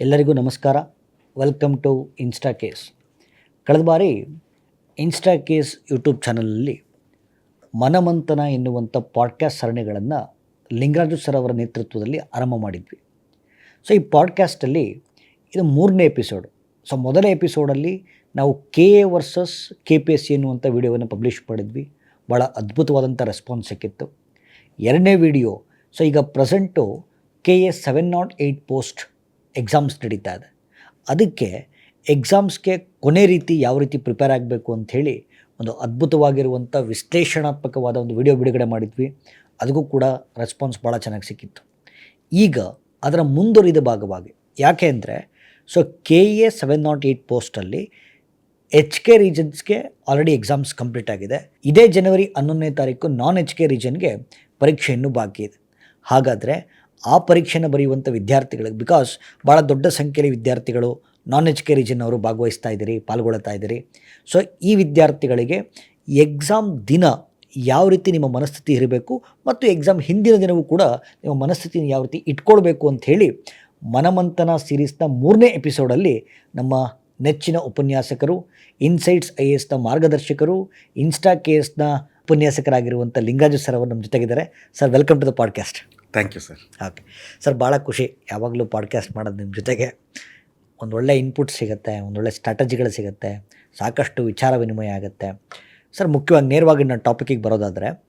ಎಲ್ಲರಿಗೂ ನಮಸ್ಕಾರ. Welcome to insta case ಕಳೆದ ಬಾರಿ ಇನ್ಸ್ಟಾ ಕೇಸ್ ಯೂಟ್ಯೂಬ್ ಚಾನಲಲ್ಲಿ ಮನಮಂಥನ ಎನ್ನುವಂಥ ಪಾಡ್ಕ್ಯಾಸ್ಟ್ ಸರಣಿಗಳನ್ನು ಲಿಂಗರಾಜು ಸರ್ ಅವರ ನೇತೃತ್ವದಲ್ಲಿ ಆರಂಭ ಮಾಡಿದ್ವಿ. ಸೊ ಈ ಪಾಡ್ಕ್ಯಾಸ್ಟಲ್ಲಿ ಇದು ಮೂರನೇ ಎಪಿಸೋಡ್ ಸೊ ಮೊದಲ ಎಪಿಸೋಡಲ್ಲಿ ನಾವು K A versus K P S C ಎನ್ನುವಂಥ ವಿಡಿಯೋವನ್ನು ಪಬ್ಲಿಷ್ ಮಾಡಿದ್ವಿ. ಭಾಳ ಅದ್ಭುತವಾದಂಥ ರೆಸ್ಪಾನ್ಸ್ ಸಿಕ್ಕಿತ್ತು. ಎರಡನೇ ವಿಡಿಯೋ ಸೊ ಈಗ present K A seven not eight post exams ನಡೀತಾ ಇದೆ. ಅದಕ್ಕೆ ಎಕ್ಸಾಮ್ಸ್ಗೆ ಕೊನೆ ರೀತಿ ಯಾವ ರೀತಿ ಪ್ರಿಪೇರ್ ಆಗಬೇಕು ಅಂಥೇಳಿ ಒಂದು ಅದ್ಭುತವಾಗಿರುವಂಥ ವಿಶ್ಲೇಷಣಾತ್ಮಕವಾದ ಒಂದು ವಿಡಿಯೋ ಬಿಡುಗಡೆ ಮಾಡಿದ್ವಿ. ಅದಕ್ಕೂ ಕೂಡ ರೆಸ್ಪಾನ್ಸ್ ಭಾಳ ಚೆನ್ನಾಗಿ ಸಿಕ್ಕಿತ್ತು. ಈಗ ಅದರ ಮುಂದುವರಿದ ಭಾಗವಾಗಿ ಯಾಕೆ ಅಂದರೆ so K A seven not eight ಪೋಸ್ಟಲ್ಲಿ H K ರೀಜನ್ಸ್ಗೆ ಆಲ್ರೆಡಿ ಎಕ್ಸಾಮ್ಸ್ ಕಂಪ್ಲೀಟ್ ಆಗಿದೆ. ಇದೇ ಜನವರಿ ಹನ್ನೊಂದನೇ ತಾರೀಕು ನಾನ್ ಎಚ್ ಕೆ ರೀಜನ್ಗೆ ಪರೀಕ್ಷೆ ಇನ್ನೂ ಬಾಕಿ ಇದೆ. ಹಾಗಾದರೆ ಆ ಪರೀಕ್ಷೆನ ಬರೆಯುವಂಥ ವಿದ್ಯಾರ್ಥಿಗಳಿಗೆ ಬಿಕಾಸ್ ಭಾಳ ದೊಡ್ಡ ಸಂಖ್ಯೆಯಲ್ಲಿ ವಿದ್ಯಾರ್ಥಿಗಳು ನಾನ್ ಎಚ್ ಕೆ ಅವರು ಭಾಗವಹಿಸ್ತಾ ಇದ್ದೀರಿ, ಪಾಲ್ಗೊಳ್ತಾ ಇದ್ದೀರಿ. ಸೊ ಈ ವಿದ್ಯಾರ್ಥಿಗಳಿಗೆ ಎಕ್ಸಾಮ್ ದಿನ ಯಾವ ರೀತಿ ನಿಮ್ಮ ಮನಸ್ಥಿತಿ ಇರಬೇಕು ಮತ್ತು ಎಕ್ಸಾಮ್ ಹಿಂದಿನ ದಿನವೂ ಕೂಡ ನಿಮ್ಮ ಮನಸ್ಥಿತಿನ ಯಾವ ರೀತಿ ಇಟ್ಕೊಳ್ಬೇಕು ಅಂತ ಹೇಳಿ ಮನಮಂಥನ ಸೀರೀಸ್ನ ಮೂರನೇ ಎಪಿಸೋಡಲ್ಲಿ ನಮ್ಮ ನೆಚ್ಚಿನ ಉಪನ್ಯಾಸಕರು ಇನ್ಸೈಟ್ಸ್ ಐ ಎಸ್ನ ಮಾರ್ಗದರ್ಶಕರು ಇನ್ಸ್ಟಾ ಕೆ ಎಸ್ನ ಉಪನ್ಯಾಸಕರಾಗಿರುವಂಥ ಲಿಂಗಾಜು ಸರ್ ಅವರು ನಮ್ಮ ಜೊತೆಗಿದ್ದಾರೆ. Sir welcome to the podcast thank you sir okay sir ಭಾಳ ಖುಷಿ. ಯಾವಾಗಲೂ ಪಾಡ್ಕಾಸ್ಟ್ ಮಾಡೋದು ನಿಮ್ಮ ಜೊತೆಗೆ. ಒಂದೊಳ್ಳೆ ಇನ್ಪುಟ್ ಸಿಗುತ್ತೆ ಒಂದೊಳ್ಳೆ ಸ್ಟ್ರಾಟಜಿಗಳು ಸಿಗುತ್ತೆ. ಸಾಕಷ್ಟು ವಿಚಾರ ವಿನಿಮಯ ಆಗುತ್ತೆ. ಸರ್ ಮುಖ್ಯವಾಗಿ ನೇರವಾಗಿ ನಾನು ಟಾಪಿಕಿಗೆ ಬರೋದಾದರೆ,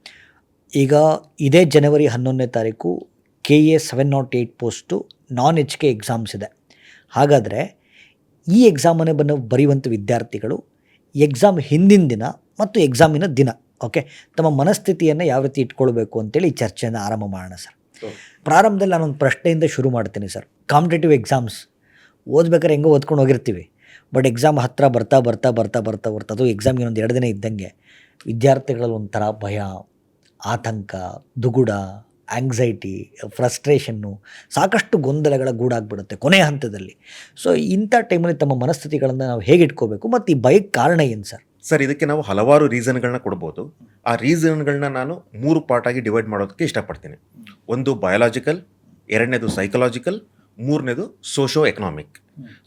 ಈಗ ಇದೇ ಜನವರಿ ಹನ್ನೊಂದನೇ ತಾರೀಕು K A seven not eight post non H K exams ಇದೆ. ಹಾಗಾದರೆ, ಈ ಎಕ್ಸಾಮನ್ನು ಬಂದು ಬರೆಯುವಂಥ ವಿದ್ಯಾರ್ಥಿಗಳು ಎಕ್ಸಾಮ್ ಹಿಂದಿನ ದಿನ ಮತ್ತು ಎಕ್ಸಾಮಿನ ದಿನ ಓಕೆ ತಮ್ಮ ಮನಸ್ಥಿತಿಯನ್ನು ಯಾವ ರೀತಿ ಇಟ್ಕೊಳ್ಬೇಕು ಅಂತೇಳಿ ಈ ಚರ್ಚೆಯನ್ನು ಆರಂಭ ಮಾಡೋಣ ಸರ್ ಪ್ರಾರಂಭದಲ್ಲಿ ನಾನೊಂದು ಪ್ರಶ್ನೆಯಿಂದ ಶುರು ಮಾಡ್ತೀನಿ ಸರ್. ಕಾಂಪಿಟೇಟಿವ್ ಎಕ್ಸಾಮ್ಸ್ ಓದ್ಬೇಕಾದ್ರೆ ಹೆಂಗೋ ಓದ್ಕೊಂಡು ಹೋಗಿರ್ತೀವಿ. ಬಟ್ ಎಕ್ಸಾಮ್ ಹತ್ತಿರ ಬರ್ತಾ ಬರ್ತಾ ಬರ್ತಾ ಬರ್ತಾ ಬರ್ತಾ ಅದು ಎಕ್ಸಾಮ್ಗೆ ಇನ್ನೊಂದು ಎರಡು ದಿನ ಇದ್ದಂಗೆ ವಿದ್ಯಾರ್ಥಿಗಳಲ್ಲಿ ಒಂಥರ ಭಯ, ಆತಂಕ, ದುಗುಡ ಆಂಗ್ಸೈಟಿ ಫ್ರಸ್ಟ್ರೇಷನ್ನು ಸಾಕಷ್ಟು ಗೊಂದಲಗಳ ಗೂಡಾಗ್ಬಿಡುತ್ತೆ ಕೊನೆಯ ಹಂತದಲ್ಲಿ. ಸೊ ಇಂಥ ಟೈಮಲ್ಲಿ ತಮ್ಮ ಮನಸ್ಥಿತಿಗಳನ್ನು ನಾವು ಹೇಗೆ ಇಟ್ಕೋಬೇಕು? ಮತ್ತು ಈ ಭಯಕ್ಕೆ ಕಾರಣ ಏನು ಸರ್? ಸರ್, ಇದಕ್ಕೆ ನಾವು ಹಲವಾರು ರೀಸನ್ಗಳನ್ನ ಕೊಡ್ಬೋದು. ಆ ರೀಸನ್ಗಳನ್ನ ನಾನು ಮೂರು ಪಾರ್ಟಾಗಿ ಡಿವೈಡ್ ಮಾಡೋದಕ್ಕೆ ಇಷ್ಟಪಡ್ತೀನಿ. ಒಂದು ಬಯಾಲಜಿಕಲ್, ಎರಡನೇದು ಸೈಕಲಾಜಿಕಲ್, ಮೂರನೇದು ಸೋಷೋ ಎಕನಾಮಿಕ್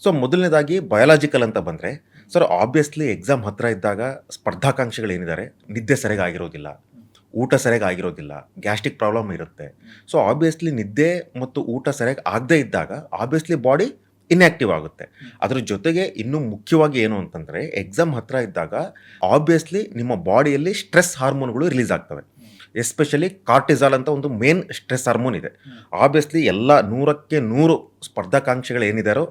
ಸೊ, ಮೊದಲನೇದಾಗಿ ಬಯಾಲಜಿಕಲ್ ಅಂತ ಬಂದರೆ, ಸರ್ ಆಬ್ವಿಯಸ್ಲಿ ಎಕ್ಸಾಮ್ ಹತ್ತಿರ ಇದ್ದಾಗ ಸ್ಪರ್ಧಾಕಾಂಕ್ಷಿಗಳೇನಿದ್ದಾರೆ ನಿದ್ದೆ ಸರಿಯಾಗಿ ಆಗಿರೋದಿಲ್ಲ ಊಟ ಸರಿಯಾಗಿ ಆಗಿರೋದಿಲ್ಲ ಗ್ಯಾಸ್ಟ್ರಿಕ್ ಪ್ರಾಬ್ಲಮ್ ಇರುತ್ತೆ. ಸೊ ಆಬ್ವಿಯಸ್ಲಿ ನಿದ್ದೆ ಮತ್ತು ಊಟ ಸರಿಯಾಗಿ ಆಗದೇ ಇದ್ದಾಗ ಆಬ್ವಿಯಸ್ಲಿ ಬಾಡಿ ಇನ್ಆಕ್ಟಿವ್ ಆಗುತ್ತೆ. ಅದ್ರ ಜೊತೆಗೆ ಇನ್ನೂ ಮುಖ್ಯವಾಗಿ ಏನು ಅಂತಂದರೆ ಎಕ್ಸಾಮ್ ಹತ್ತಿರ ಇದ್ದಾಗ ಆಬ್ವಿಯಸ್ಲಿ ನಿಮ್ಮ ಬಾಡಿಯಲ್ಲಿ ಸ್ಟ್ರೆಸ್ ಹಾರ್ಮೋನ್ಗಳು ರಿಲೀಸ್ ಆಗ್ತವೆ. ಎಸ್ಪೆಷಲಿ ಕಾರ್ಟಿಸಾಲ್ ಅಂತ ಒಂದು ಮೇನ್ ಸ್ಟ್ರೆಸ್ ಹಾರ್ಮೋನ್ ಇದೆ. ಆಬ್ವಿಯಸ್ಲಿ ಎಲ್ಲ ನೂರಕ್ಕೆ ನೂರು ಸ್ಪರ್ಧಾಕಾಂಕ್ಷೆಗಳು ಏನಿದಾರೋ